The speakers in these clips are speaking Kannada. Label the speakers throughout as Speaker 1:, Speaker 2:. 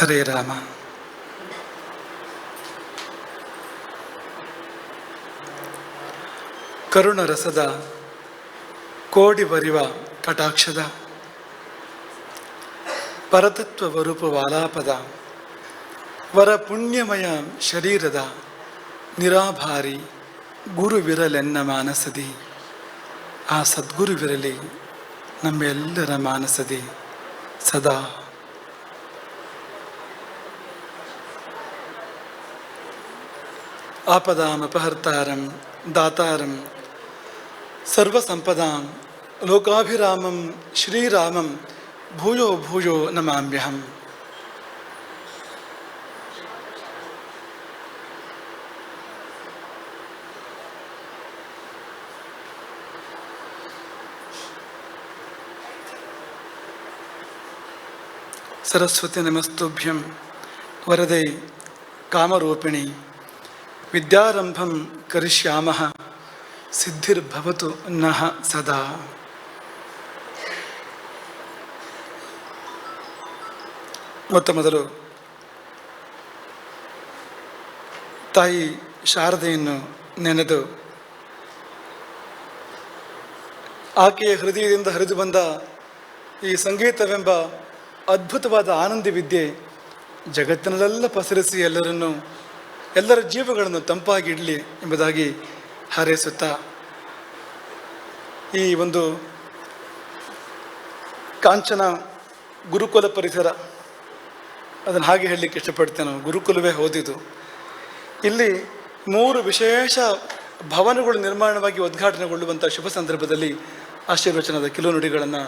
Speaker 1: ಹರೇ ರಾಮ. ಕರುಣರಸದ ಕೋಡಿ ಬರಿವ ಕಟಾಕ್ಷದ. ಪರತತ್ವ ವರೂಪ ವಾಲಾಪದ. ವರ ಪುಣ್ಯಮಯ ಶರೀರದ ನಿರಾಭಾರಿ ಗುರುವಿರಲೆನ್ನ ಮಾನಸದಿ. ಆ ಸದ್ಗುರುವಿರಲಿ ನಮ್ಮೆಲ್ಲರ ಮಾನಸದಿ. ಸದಾ आपदामपहर्तारं दाता सर्वसम्पदां लोकाभिरामं श्रीराम भूयो भूयो नमाम्यहम सरस्वती नमस्तुभ्यं वरदे कामरूपिणी ವಿದ್ಯಾರಂಭಂ ಕರಿಷ್ಯಾಮಃ, ಸಿದ್ಧಿರ್ಭವತು ನಃ ಸದಾ. ಮೊತ್ತ ಮೊದಲು, ತಾಯಿ ಶಾರದೆಯನ್ನು ನೆನೆದು, ಆಕೆಯ ಹೃದಯದಿಂದ ಹರಿದು ಬಂದ ಈ ಸಂಗೀತವೆಂಬ ಅದ್ಭುತವಾದ ಆನಂದಿ ವಿದ್ಯೆ ಜಗತ್ತಿನಲ್ಲೆಲ್ಲ ಪಸರಿಸಿ ಎಲ್ಲರನ್ನು ಎಲ್ಲರ ಜೀವಗಳನ್ನು ತಂಪಾಗಿಡಲಿ ಎಂಬುದಾಗಿ ಹಾರೈಸುತ್ತಾ ಈ ಒಂದು ಕಾಂಚನ ಗುರುಕುಲ ಪರಿಸರ, ಅದನ್ನು ಹಾಗೆ ಹೇಳಲಿಕ್ಕೆ ಇಷ್ಟಪಡ್ತೇನೆ. ಗುರುಕುಲವೇ ಓದಿದ್ದು. ಇಲ್ಲಿ ಮೂರು ವಿಶೇಷ ಭವನಗಳು ನಿರ್ಮಾಣವಾಗಿ ಉದ್ಘಾಟನೆಗೊಳ್ಳುವಂಥ ಶುಭ ಸಂದರ್ಭದಲ್ಲಿ ಆಶೀರ್ವಚನದ ಕೆಲವು ನುಡಿಗಳನ್ನು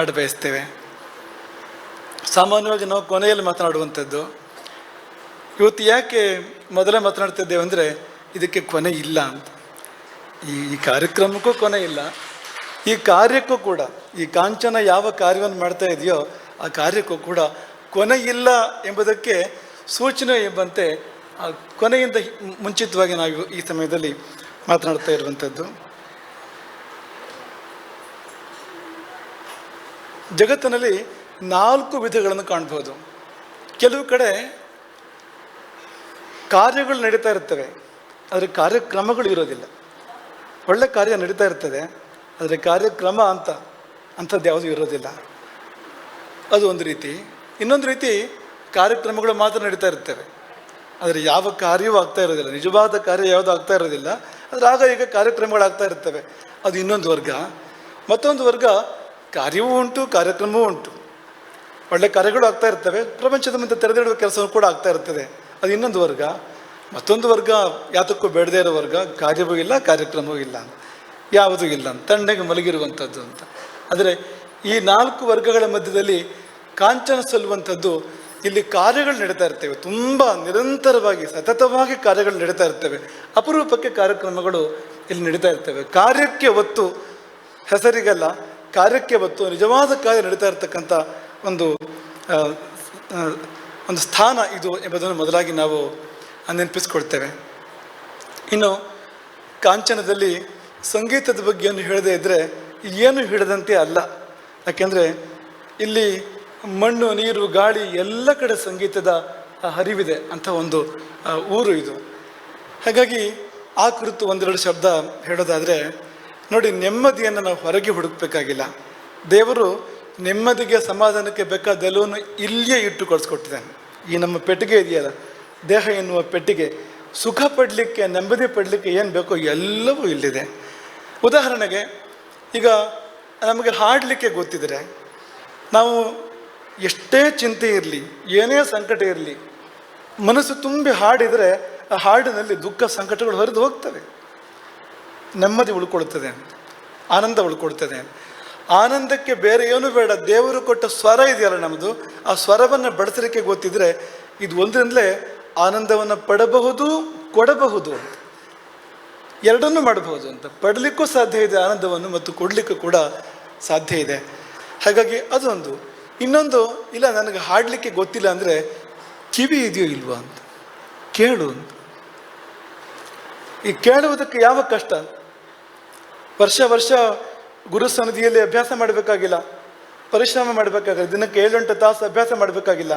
Speaker 1: ಆಡಬಯಸ್ತೇವೆ ಸಾಮಾನ್ಯವಾಗಿ ನಾವು ಕೊನೆಯಲ್ಲಿ ಮಾತನಾಡುವಂಥದ್ದು, ಇವತ್ತು ಯಾಕೆ ಮೊದಲೇ ಮಾತನಾಡ್ತಿದ್ದೇವೆ ಅಂದರೆ ಇದಕ್ಕೆ ಕೊನೆ ಇಲ್ಲ ಅಂತ. ಈ ಕಾರ್ಯಕ್ರಮಕ್ಕೂ ಕೊನೆ ಇಲ್ಲ. ಈ ಕಾರ್ಯಕ್ಕೂ ಕೂಡ, ಈ ಕಾಂಚನ ಯಾವ ಕಾರ್ಯವನ್ನು ಮಾಡ್ತಾ ಇದೆಯೋ ಆ ಕಾರ್ಯಕ್ಕೂ ಕೂಡ ಕೊನೆ ಇಲ್ಲ ಎಂಬುದಕ್ಕೆ ಸೂಚನೆ ಎಂಬಂತೆ ಆ ಕೊನೆಯಿಂದ ಮುಂಚಿತವಾಗಿ ನಾವು ಈ ಸಮಯದಲ್ಲಿ ಮಾತನಾಡ್ತಾ ಇರುವಂಥದ್ದು. ಜಗತ್ತಿನಲ್ಲಿ ನಾಲ್ಕು ವಿಧಗಳನ್ನು ಕಾಣ್ಬೋದು. ಕೆಲವು ಕಡೆ ಕಾರ್ಯಗಳು ನಡೀತಾ ಇರ್ತವೆ, ಆದರೆ ಕಾರ್ಯಕ್ರಮಗಳು ಇರೋದಿಲ್ಲ. ಒಳ್ಳೆ ಕಾರ್ಯ ನಡೀತಾ ಇರ್ತದೆ, ಆದರೆ ಕಾರ್ಯಕ್ರಮ ಅಂತ, ಅಂಥದ್ದು ಯಾವುದೂ ಇರೋದಿಲ್ಲ. ಅದು ಒಂದು ರೀತಿ. ಇನ್ನೊಂದು ರೀತಿ, ಕಾರ್ಯಕ್ರಮಗಳು ಮಾತ್ರ ನಡೀತಾ ಇರ್ತವೆ. ಆದರೆ ಯಾವ ಕಾರ್ಯವೂ ಆಗ್ತಾ ಇರೋದಿಲ್ಲ. ನಿಜವಾದ ಕಾರ್ಯ ಯಾವುದೂ ಆಗ್ತಾ ಇರೋದಿಲ್ಲ. ಆದರೆ ಆಗ ಈಗ ಕಾರ್ಯಕ್ರಮಗಳು ಆಗ್ತಾ ಇರ್ತವೆ. ಅದು ಇನ್ನೊಂದು ವರ್ಗ. ಮತ್ತೊಂದು ವರ್ಗ, ಕಾರ್ಯವೂ ಉಂಟು, ಕಾರ್ಯಕ್ರಮವೂ ಉಂಟು. ಒಳ್ಳೆ ಕಾರ್ಯಗಳು ಆಗ್ತಾ ಇರ್ತವೆ. ಪ್ರಪಂಚದ ಮುಂದೆ ತೆರೆದಿಡುವ ಕೆಲಸವೂ ಕೂಡ ಆಗ್ತಾ ಇರ್ತದೆ. ಅದು ಇನ್ನೊಂದು ವರ್ಗ. ಮತ್ತೊಂದು ವರ್ಗ ಯಾತಕ್ಕೂ ಬೇಡದೇ ಇರೋ ವರ್ಗ. ಕಾರ್ಯವೂ ಇಲ್ಲ, ಕಾರ್ಯಕ್ರಮವೂ ಇಲ್ಲ ಯಾವುದೂ ಇಲ್ಲ ತಣ್ಣಗೆ ಮಲಗಿರುವಂಥದ್ದು ಅಂತ. ಆದರೆ ಈ ನಾಲ್ಕು ವರ್ಗಗಳ ಮಧ್ಯದಲ್ಲಿ ಕಾಂಚನ ಸಲ್ಲುವಂಥದ್ದು ಇಲ್ಲಿ ಕಾರ್ಯಗಳು ನಡೀತಾ ಇರ್ತವೆ. ತುಂಬ ನಿರಂತರವಾಗಿ, ಸತತವಾಗಿ ಕಾರ್ಯಗಳು ನಡೀತಾ ಇರ್ತವೆ. ಅಪರೂಪಕ್ಕೆ ಕಾರ್ಯಕ್ರಮಗಳು ಇಲ್ಲಿ ನಡೀತಾ ಇರ್ತವೆ. ಕಾರ್ಯಕ್ಕೆ ಒತ್ತು ಹೆಸರಿಗಲ್ಲ, ಕಾರ್ಯಕ್ಕೆ ಒತ್ತು ನಿಜವಾದ ಕಾರ್ಯ ನಡೀತಾ ಇರ್ತಕ್ಕಂಥ ಒಂದು ಒಂದು ಸ್ಥಾನ ಇದು ಎಂಬುದನ್ನು ಮೊದಲಾಗಿ ನಾವು ನೆನಪಿಸ್ಕೊಳ್ತೇವೆ. ಇನ್ನು ಕಾಂಚನದಲ್ಲಿ ಸಂಗೀತದ ಬಗ್ಗೆ ಏನು ಹೇಳದೇ ಇದ್ದರೆ ಏನು ಹಿಡದಂತೆ ಅಲ್ಲ. ಯಾಕೆಂದರೆ ಇಲ್ಲಿ ಮಣ್ಣು, ನೀರು, ಗಾಳಿ ಎಲ್ಲ ಕಡೆ ಸಂಗೀತದ ಹರಿವಿದೆ ಅಂತ ಒಂದು ಊರು ಇದು. ಹಾಗಾಗಿ ಆ ಕುರಿತು ಒಂದೆರಡು ಶಬ್ದ ಹೇಳೋದಾದರೆ, ನೋಡಿ ನೆಮ್ಮದಿಯನ್ನು ನಾವು ಹೊರಗೆ ಹುಡುಕಬೇಕಾಗಿಲ್ಲ. ದೇವರು ನೆಮ್ಮದಿಗೆ ಸಮಾಧಾನಕ್ಕೆ ಬೇಕಾದೆಲ್ಲವನ್ನು ಇಲ್ಲಿಯೇ ಇಟ್ಟು ಕಳಿಸ್ಕೊಟ್ಟಿದ್ದಾನೆ ಈ ನಮ್ಮ ಪೆಟ್ಟಿಗೆ ಇದೆಯಲ್ಲ, ದೇಹ ಎನ್ನುವ ಪೆಟ್ಟಿಗೆ, ಸುಖ ಪಡಲಿಕ್ಕೆ, ನೆಮ್ಮದಿ ಪಡಲಿಕ್ಕೆ ಏನು ಬೇಕೋ ಎಲ್ಲವೂ ಇಲ್ಲಿದೆ. ಉದಾಹರಣೆಗೆ, ಈಗ ನಮಗೆ ಹಾಡಲಿಕ್ಕೆ ಗೊತ್ತಿದ್ರೆ, ನಾವು ಎಷ್ಟೇ ಚಿಂತೆ ಇರಲಿ, ಏನೇ ಸಂಕಟ ಇರಲಿ, ಮನಸ್ಸು ತುಂಬಿ ಹಾಡಿದರೆ, ಆ ಹಾಡಿನಲ್ಲಿ ದುಃಖ ಸಂಕಟಗಳು ಹರಿದು ಹೋಗ್ತವೆ. ನೆಮ್ಮದಿ ಉಳ್ಕೊಳ್ತದೆ ಆನಂದ ಉಳ್ಕೊಳ್ತದೆ ಆನಂದಕ್ಕೆ ಬೇರೆ ಏನು ಬೇಡ. ದೇವರು ಕೊಟ್ಟ ಸ್ವರ ಇದೆಯಲ್ಲ ನಮ್ಮದು ಆ ಸ್ವರವನ್ನು ಬಳಸಲಿಕ್ಕೆ ಗೊತ್ತಿದ್ರೆ ಇದು ಒಂದರಿಂದಲೇ ಆನಂದವನ್ನು ಪಡಬಹುದು, ಕೊಡಬಹುದು ಅಂತ. ಎರಡನ್ನೂ ಮಾಡಬಹುದು ಅಂತ. ಪಡಲಿಕ್ಕೂ ಸಾಧ್ಯ ಇದೆ ಆನಂದವನ್ನು ಮತ್ತು ಕೊಡಲಿಕ್ಕೂ ಕೂಡ ಸಾಧ್ಯ ಇದೆ. ಹಾಗಾಗಿ ಅದೊಂದು. ಇನ್ನೊಂದು, ಇಲ್ಲ, ನನಗೆ ಹಾಡಲಿಕ್ಕೆ ಗೊತ್ತಿಲ್ಲ ಅಂದರೆ ಕಿವಿ ಇದೆಯೋ ಇಲ್ವಾ ಅಂತ. ಕೇಳು ಅಂತ. ಈ ಕೇಳುವುದಕ್ಕೆ ಯಾವ ಕಷ್ಟ? ವರ್ಷ ವರ್ಷ ಗುರು ಸನ್ನಿಧಿಯಲ್ಲಿ ಅಭ್ಯಾಸ ಮಾಡಬೇಕಾಗಿಲ್ಲ. ಪರಿಶ್ರಮ ಮಾಡಬೇಕಾಗಿಲ್ಲ. ದಿನಕ್ಕೆ ಏಳೆಂಟು ತಾಸು ಅಭ್ಯಾಸ ಮಾಡಬೇಕಾಗಿಲ್ಲ.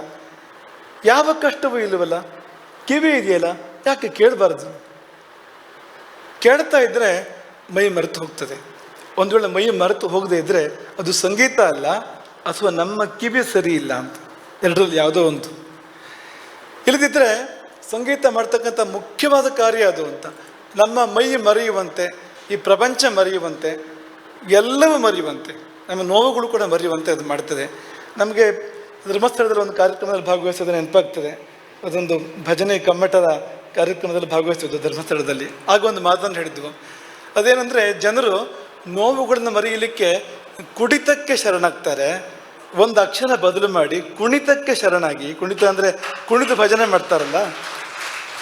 Speaker 1: ಯಾವ ಕಷ್ಟವೂ ಇಲ್ಲವಲ್ಲ? ಕಿವಿ ಇದೆಯಲ್ಲ? ಯಾಕೆ ಕೇಳಬಾರ್ದು? ಕೇಳ್ತಾ ಇದ್ರೆ ಮೈ ಮರೆತು ಹೋಗ್ತದೆ. ಒಂದು ವೇಳೆ ಮೈ ಮರೆತು ಹೋಗದೆ ಇದ್ದರೆ ಅದು ಸಂಗೀತ ಅಲ್ಲ, ಅಥವಾ ನಮ್ಮ ಕಿವಿ ಸರಿ ಇಲ್ಲ ಅಂತ. ಎರಡರಲ್ಲಿ ಯಾವುದೋ ಒಂದು. ಇಲ್ಲದಿದ್ದರೆ ಸಂಗೀತ ಮಾಡ್ತಕ್ಕಂಥ ಮುಖ್ಯವಾದ ಕಾರ್ಯ ಅದು ಅಂತ. ನಮ್ಮ ಮೈ ಮರೆಯುವಂತೆ, ಈ ಪ್ರಪಂಚ ಮರೆಯುವಂತೆ ಎಲ್ಲವೂ ಮರೆಯುವಂತೆ, ನಮ್ಮ ನೋವುಗಳು ಕೂಡ ಮರೆಯುವಂತೆ ಅದು ಮಾಡ್ತದೆ. ನಮಗೆ ಧರ್ಮಸ್ಥಳದಲ್ಲಿ ಒಂದು ಕಾರ್ಯಕ್ರಮದಲ್ಲಿ ಭಾಗವಹಿಸೋದು ನೆನಪಾಗ್ತದೆ. ಅದೊಂದು ಭಜನೆ ಕಮ್ಮಟದ ಕಾರ್ಯಕ್ರಮದಲ್ಲಿ ಭಾಗವಹಿಸಿದ್ದು ಧರ್ಮಸ್ಥಳದಲ್ಲಿ. ಆಗ ಒಂದು ಮಾತನ್ನು ಹೇಳಿದ್ವು ಅದೇನಂದರೆ ಜನರು ನೋವುಗಳನ್ನು ಮರೆಯಲಿಕ್ಕೆ ಕುಡಿತಕ್ಕೆ ಶರಣಾಗ್ತಾರೆ. ಒಂದು ಅಕ್ಷರ ಬದಲು ಮಾಡಿ ಕುಣಿತಕ್ಕೆ ಶರಣಾಗಿ, ಕುಣಿತ ಅಂದರೆ ಕುಣಿದು ಭಜನೆ ಮಾಡ್ತಾರಲ್ಲ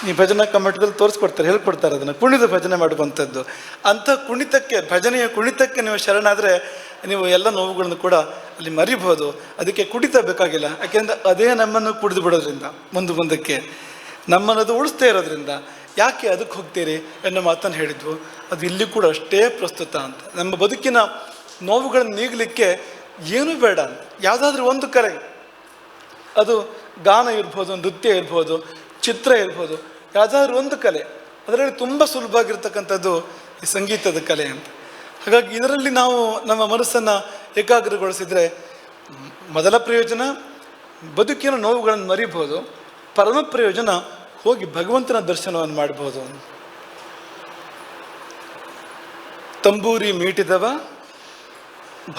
Speaker 1: ಈ ಭಜನಾ ಕಮ್ಮಟದಲ್ಲಿ ತೋರಿಸ್ಕೊಡ್ತಾರೆ, ಹೇಳ್ಕೊಡ್ತಾರೆ ಅದನ್ನು. ಕುಣಿದು ಭಜನೆ ಮಾಡುವಂಥದ್ದು. ಅಂಥ ಕುಣಿತಕ್ಕೆ, ಭಜನೆಯ ಕುಣಿತಕ್ಕೆ ನೀವು ಶರಣಾದರೆ ನೀವು ಎಲ್ಲ ನೋವುಗಳನ್ನು ಕೂಡ ಅಲ್ಲಿ ಮರಿಬೋದು. ಅದಕ್ಕೆ ಕುಡಿತ ಬೇಕಾಗಿಲ್ಲ. ಯಾಕೆಂದರೆ ಅದೇ ನಮ್ಮನ್ನು ಕುಡಿದು ಬಿಡೋದ್ರಿಂದ ಮುಂದೆ ಮುಂದಕ್ಕೆ ನಮ್ಮನ್ನು ಅದು ಉಳಿಸ್ತಾ ಇರೋದ್ರಿಂದ. ಯಾಕೆ ಅದಕ್ಕೆ ಹೋಗ್ತೀರಿ ಅನ್ನೋ ಮಾತನ್ನು ಹೇಳಿದ್ವು. ಅದು ಇಲ್ಲಿ ಕೂಡ ಅಷ್ಟೇ ಪ್ರಸ್ತುತ ಅಂತ. ನಮ್ಮ ಬದುಕಿನ ನೋವುಗಳನ್ನು ನೀಗಲಿಕ್ಕೆ ಏನೂ ಬೇಡ ಯಾವುದಾದ್ರೂ ಒಂದು ಕರೆ. ಅದು ಗಾನ ಇರ್ಬೋದು, ನೃತ್ಯ ಇರ್ಬೋದು ಚಿತ್ರ ಇರ್ಬೋದು ಯಾವುದಾದ್ರೂ ಒಂದು ಕಲೆ, ಅದರಲ್ಲಿ ತುಂಬ ಸುಲಭವಾಗಿರ್ತಕ್ಕಂಥದ್ದು ಈ ಸಂಗೀತದ ಕಲೆ ಅಂತ. ಹಾಗಾಗಿ ಇದರಲ್ಲಿ ನಾವು ನಮ್ಮ ಮನಸ್ಸನ್ನು ಏಕಾಗ್ರಗೊಳಿಸಿದರೆ ಮೊದಲ ಪ್ರಯೋಜನ, ಬದುಕಿನ ನೋವುಗಳನ್ನು ಮರಿಬೋದು ಪರಮ ಪ್ರಯೋಜನ, ಹೋಗಿ ಭಗವಂತನ ದರ್ಶನವನ್ನು ಮಾಡ್ಬೋದು ತಂಬೂರಿ ಮೀಟಿದವ,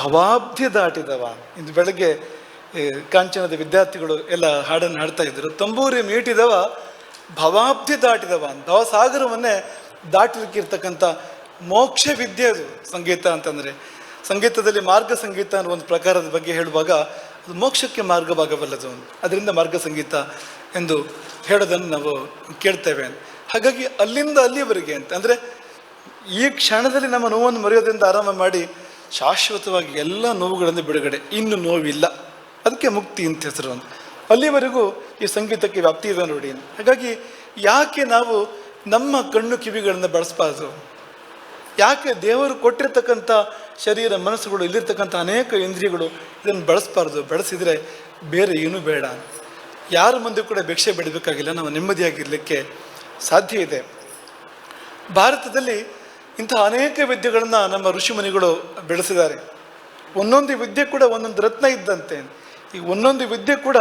Speaker 1: ಭವಾಬ್ಧಿ ದಾಟಿದವ. ಇಂದು ಬೆಳಗ್ಗೆ ಕಾಂಚನದ ವಿದ್ಯಾರ್ಥಿಗಳು ಎಲ್ಲ ಹಾಡನ್ನು ಹಾಡ್ತಾ ಇದ್ರು. ತಂಬೂರಿ ಮೀಟಿದವ, ಭವಾಬ್ಧಿ ದಾಟಿದವ ಅಂತ. ಭವಸಾಗರವನ್ನೇ ದಾಟಲಿಕ್ಕಿರ್ತಕ್ಕಂಥ ಮೋಕ್ಷ ವಿದ್ಯೆ ಅದು, ಸಂಗೀತ ಅಂತಂದರೆ. ಸಂಗೀತದಲ್ಲಿ ಮಾರ್ಗ ಸಂಗೀತ ಅನ್ನೋ ಒಂದು ಪ್ರಕಾರದ ಬಗ್ಗೆ ಹೇಳುವಾಗ ಅದು ಮೋಕ್ಷಕ್ಕೆ ಮಾರ್ಗವಾಗಬಲ್ಲದು ಅದರಿಂದ ಮಾರ್ಗ ಸಂಗೀತ ಎಂದು ಹೇಳೋದನ್ನು ನಾವು ಕೇಳ್ತೇವೆ. ಹಾಗಾಗಿ ಅಲ್ಲಿಂದ ಅಲ್ಲಿಯವರೆಗೆ ಅಂತ. ಅಂದರೆ ಈ ಕ್ಷಣದಲ್ಲಿ ನಮ್ಮ ನೋವನ್ನು ಮರೆಯೋದ್ರಿಂದ ಆರಾಮ ಮಾಡಿ ಶಾಶ್ವತವಾಗಿ ಎಲ್ಲ ನೋವುಗಳನ್ನು ಬಿಡುಗಡೆ. ಇನ್ನು ನೋವಿಲ್ಲ. ಅದಕ್ಕೆ ಮುಕ್ತಿ ಅಂತ ಹೆಸರು ಅಂತ. ಅಲ್ಲಿವರೆಗೂ ಈ ಸಂಗೀತಕ್ಕೆ ವ್ಯಾಪ್ತಿ ಇದೆ ನೋಡಿ. ಹಾಗಾಗಿ ಯಾಕೆ ನಾವು ನಮ್ಮ ಕಣ್ಣು ಕಿವಿಗಳನ್ನು ಬಳಸಬಾರ್ದು? ಯಾಕೆ ದೇವರು ಕೊಟ್ಟಿರ್ತಕ್ಕಂಥ ಶರೀರ ಮನಸ್ಸುಗಳು, ಇಲ್ಲಿರ್ತಕ್ಕಂಥ ಅನೇಕ ಇಂದ್ರಿಯಗಳು ಇದನ್ನು ಬಳಸಬಾರ್ದು? ಬಳಸಿದರೆ ಬೇರೆ ಏನೂ ಬೇಡ. ಯಾರ ಮುಂದೆ ಕೂಡ ಭಿಕ್ಷೆ ಬಿಡಬೇಕಾಗಿಲ್ಲ. ನಾವು ನೆಮ್ಮದಿಯಾಗಿರಲಿಕ್ಕೆ ಸಾಧ್ಯ ಇದೆ. ಭಾರತದಲ್ಲಿ ಇಂಥ ಅನೇಕ ವಿದ್ಯೆಗಳನ್ನು ನಮ್ಮ ಋಷಿಮುನಿಗಳು ಬೆಳೆಸಿದ್ದಾರೆ. ಒಂದೊಂದು ವಿದ್ಯೆ ಕೂಡ ಒಂದೊಂದು ರತ್ನ ಇದ್ದಂತೆ. ಈ ಒಂದೊಂದು ವಿದ್ಯೆ ಕೂಡ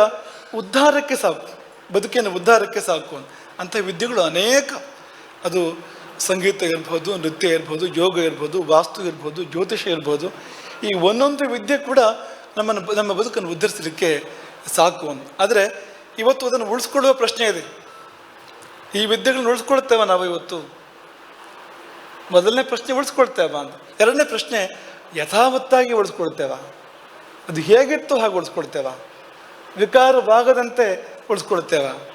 Speaker 1: ಉದ್ಧಾರಕ್ಕೆ ಸಾಕು, ಬದುಕಿನ ಉದ್ಧಾರಕ್ಕೆ ಸಾಕು ಅಂತ. ವಿದ್ಯೆಗಳು ಅನೇಕ. ಅದು ಸಂಗೀತ ಇರ್ಬೋದು, ನೃತ್ಯ ಇರ್ಬೋದು, ಯೋಗ ಇರ್ಬೋದು, ವಾಸ್ತು ಇರ್ಬೋದು, ಜ್ಯೋತಿಷ ಇರ್ಬೋದು. ಈ ಒಂದೊಂದು ವಿದ್ಯೆ ಕೂಡ ನಮ್ಮನ್ನು ನಮ್ಮ ಬದುಕನ್ನು ಉದ್ಧರಿಸಲಿಕ್ಕೆ ಸಾಕು ಅಂತ. ಆದರೆ ಇವತ್ತು ಅದನ್ನು ಉಳಿಸ್ಕೊಳ್ಳುವ ಪ್ರಶ್ನೆ ಇದೆ. ಈ ವಿದ್ಯೆಗಳನ್ನ ಉಳಿಸ್ಕೊಳ್ತೇವೆ ನಾವು ಇವತ್ತು? ಮೊದಲನೇ ಪ್ರಶ್ನೆ ಉಳಿಸ್ಕೊಳ್ತೇವ ಅಂತ. ಎರಡನೇ ಪ್ರಶ್ನೆ ಯಥಾವತ್ತಾಗಿ ಉಳಿಸ್ಕೊಳ್ತೇವ? ಅದು ಹೇಗಿತ್ತು ಹಾಗೆ ಉಳಿಸ್ಕೊಳ್ತೇವ? ವಿಕಾರವಾಗದಂತೆ ಉಳಿಸ್ಕೊಳ್ತೇವ?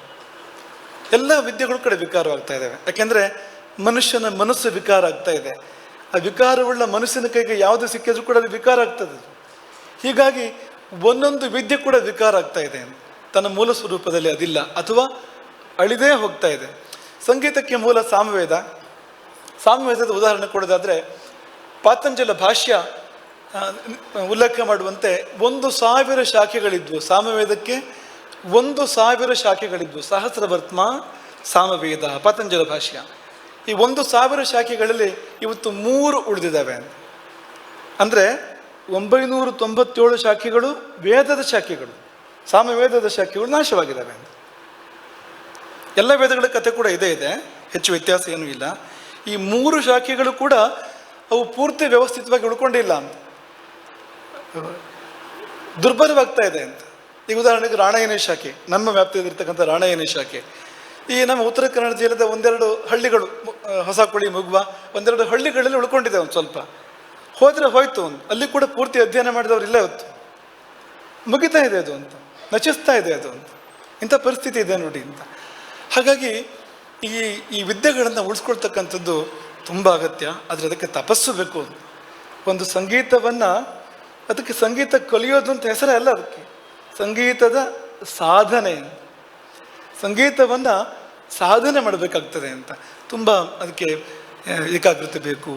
Speaker 1: ಎಲ್ಲ ವಿದ್ಯೆಗಳು ಕಡೆ ವಿಕಾರವಾಗ್ತಾ ಇದ್ದಾವೆ ಯಾಕೆಂದರೆ ಮನುಷ್ಯನ ಮನಸ್ಸು ವಿಕಾರ ಆಗ್ತಾ ಇದೆ. ಆ ವಿಕಾರವುಳ್ಳ ಮನಸ್ಸಿನ ಕೈಗೆ ಯಾವುದು ಸಿಕ್ಕಿದ್ರು ಕೂಡ ಅದು ವಿಕಾರ ಆಗ್ತದೆ. ಹೀಗಾಗಿ ಒಂದೊಂದು ವಿದ್ಯೆ ಕೂಡ ವಿಕಾರ ಆಗ್ತಾ ಇದೆ. ತನ್ನ ಮೂಲ ಸ್ವರೂಪದಲ್ಲಿ ಅದಿಲ್ಲ, ಅಥವಾ ಅಳಿದೇ ಹೋಗ್ತಾ ಇದೆ. ಸಂಗೀತಕ್ಕೆ ಮೂಲ ಸಾಮವೇದ. ಸಾಮವೇದದ ಉದಾಹರಣೆ ಕೊಡೋದಾದರೆ, ಪಾತಂಜಲ ಭಾಷ್ಯ ಉಲ್ಲೇಖ ಮಾಡುವಂತೆ ಒಂದು ಸಾವಿರ ಶಾಖೆಗಳಿದ್ವು ಸಾಮವೇದಕ್ಕೆ, ಒಂದು ಸಾವಿರ ಶಾಖೆಗಳಿದ್ವು. ಸಹಸ್ರವರ್ತ್ಮ, ಸಾಮವೇದ, ಪತಂಜಲ ಭಾಷ್ಯ. ಈ ಒಂದು ಸಾವಿರ ಶಾಖೆಗಳಲ್ಲಿ ಇವತ್ತು ಮೂರು ಉಳಿದಿದ್ದಾವೆ. ಅಂದರೆ ಒಂಬೈನೂರ ತೊಂಬತ್ತೇಳು ಶಾಖೆಗಳು ವೇದದ ಶಾಖೆಗಳು, ಸಾಮವೇದದ ಶಾಖೆಗಳು ನಾಶವಾಗಿದ್ದಾವೆ. ಎಲ್ಲ ವೇದಗಳ ಕಥೆ ಕೂಡ ಇದೇ ಇದೆ, ಹೆಚ್ಚು ವ್ಯತ್ಯಾಸ ಏನೂ ಇಲ್ಲ. ಈ ಮೂರು ಶಾಖೆಗಳು ಕೂಡ ಅವು ಪೂರ್ತಿ ವ್ಯವಸ್ಥಿತವಾಗಿ ಉಳ್ಕೊಂಡಿಲ್ಲ. ಅಂತ ದುರ್ಬಲವಾಗ್ತಾ ಇದೆ ಅಂತ. ಈಗ ಉದಾಹರಣೆಗೆ ರಾಣಾಯನ ಶಾಖೆ ನಮ್ಮ ವ್ಯಾಪ್ತಿಯಲ್ಲಿರ್ತಕ್ಕಂಥ ರಾಣಾಯನ ಶಾಖೆ ಈ ನಮ್ಮ ಉತ್ತರ ಕನ್ನಡ ಜಿಲ್ಲೆದ ಒಂದೆರಡು ಹಳ್ಳಿಗಳು ಹೊಸಕೋಳಿ, ಮುಗುವ, ಒಂದೆರಡು ಹಳ್ಳಿಗಳಲ್ಲಿ ಉಳ್ಕೊಂಡಿದೆ ಒಂದು ಸ್ವಲ್ಪ. ಹೋದರೆ ಹೋಯ್ತು ಒಂದು. ಅಲ್ಲಿ ಕೂಡ ಪೂರ್ತಿ ಅಧ್ಯಯನ ಮಾಡಿದವರು ಇಲ್ಲೇ ಹೊತ್ತು. ಮುಗಿತಾ ಇದೆ ಅದು ಅಂತ. ನಚಿಸ್ತಾ ಇದೆ ಅದು ಅಂತ. ಇಂಥ ಪರಿಸ್ಥಿತಿ ಇದೆ ನೋಡಿ ಅಂತ. ಹಾಗಾಗಿ ಈ ಈ ವಿದ್ಯೆಗಳನ್ನು ಉಳಿಸ್ಕೊಳ್ತಕ್ಕಂಥದ್ದು ತುಂಬ ಅಗತ್ಯ. ಆದರೆ ಅದಕ್ಕೆ ತಪಸ್ಸು ಬೇಕು ಒಂದು ಸಂಗೀತವನ್ನು ಅದಕ್ಕೆ ಸಂಗೀತ ಕಲಿಯೋದು ಅಂತ ಹೆಸರೇ ಅಲ್ಲ ಅದಕ್ಕೆ. ಸಂಗೀತದ ಸಾಧನೆ ಸಂಗೀತವನ್ನು ಸಾಧನೆ ಮಾಡಬೇಕಾಗ್ತದೆ ಅಂತ. ತುಂಬ ಅದಕ್ಕೆ ಏಕಾಗ್ರತೆ ಬೇಕು,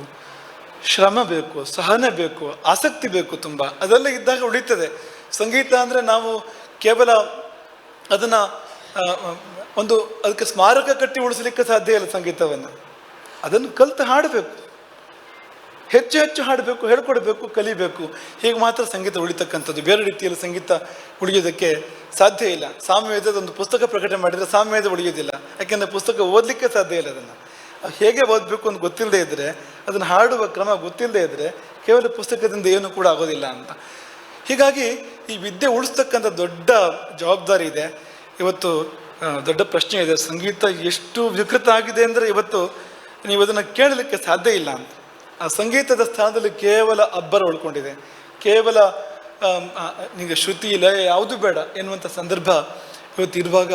Speaker 1: ಶ್ರಮ ಬೇಕು, ಸಹನೆ ಬೇಕು, ಆಸಕ್ತಿ ಬೇಕು ತುಂಬ. ಅದೆಲ್ಲ ಇದ್ದಾಗ ಉಳಿತದೆ. ಸಂಗೀತ ಅಂದರೆ ನಾವು ಕೇವಲ ಅದನ್ನು ಒಂದು ಅದಕ್ಕೆ ಸ್ಮಾರಕ ಕಟ್ಟಿ ಉಳಿಸಲಿಕ್ಕೆ ಸಾಧ್ಯ ಇಲ್ಲ ಸಂಗೀತವನ್ನು. ಅದನ್ನು ಕಲಿತು ಹಾಡಬೇಕು. ಹೆಚ್ಚು ಹೆಚ್ಚು ಹಾಡಬೇಕು, ಹೇಳ್ಕೊಡ್ಬೇಕು, ಕಲಿಬೇಕು. ಹೀಗೆ ಮಾತ್ರ ಸಂಗೀತ ಉಳಿತಕ್ಕಂಥದ್ದು. ಬೇರೆ ರೀತಿಯಲ್ಲಿ ಸಂಗೀತ ಉಳಿಯೋದಕ್ಕೆ ಸಾಧ್ಯ ಇಲ್ಲ. ಸಾಮ್ಯವೇದದ ಒಂದು ಪುಸ್ತಕ ಪ್ರಕಟಣೆ ಮಾಡಿದರೆ ಸಾಮ್ಯವೇದ ಉಳಿಯೋದಿಲ್ಲ. ಯಾಕೆಂದರೆ ಪುಸ್ತಕ ಓದಲಿಕ್ಕೆ ಸಾಧ್ಯ ಇಲ್ಲ ಅದನ್ನು. ಹೇಗೆ ಓದಬೇಕು ಅಂತ ಗೊತ್ತಿಲ್ಲದೆ ಇದ್ದರೆ ಅದನ್ನು ಹಾಡುವ ಕ್ರಮ ಗೊತ್ತಿಲ್ಲದೆ ಇದ್ದರೆ ಕೇವಲ ಪುಸ್ತಕದಿಂದ ಏನೂ ಕೂಡ ಆಗೋದಿಲ್ಲ ಅಂತ. ಹೀಗಾಗಿ ಈ ವಿದ್ಯೆ ಉಳಿಸ್ತಕ್ಕಂಥ ದೊಡ್ಡ ಜವಾಬ್ದಾರಿ ಇದೆ. ಇವತ್ತು ದೊಡ್ಡ ಪ್ರಶ್ನೆ ಇದೆ. ಸಂಗೀತ ಎಷ್ಟು ವಿಕೃತ ಆಗಿದೆ ಅಂದರೆ ಇವತ್ತು ನೀವು ಅದನ್ನು ಕೇಳಲಿಕ್ಕೆ ಸಾಧ್ಯ ಇಲ್ಲ ಅಂತ. ಆ ಸಂಗೀತದ ಸ್ಥಾನದಲ್ಲಿ ಕೇವಲ ಅಬ್ಬರ ಉಳ್ಕೊಂಡಿದೆ. ಕೇವಲ ನಿಮಗೆ ಶ್ರುತಿ ಇಲ್ಲ, ಯಾವುದು ಬೇಡ ಎನ್ನುವಂಥ ಸಂದರ್ಭ ಇವತ್ತು ಇರುವಾಗ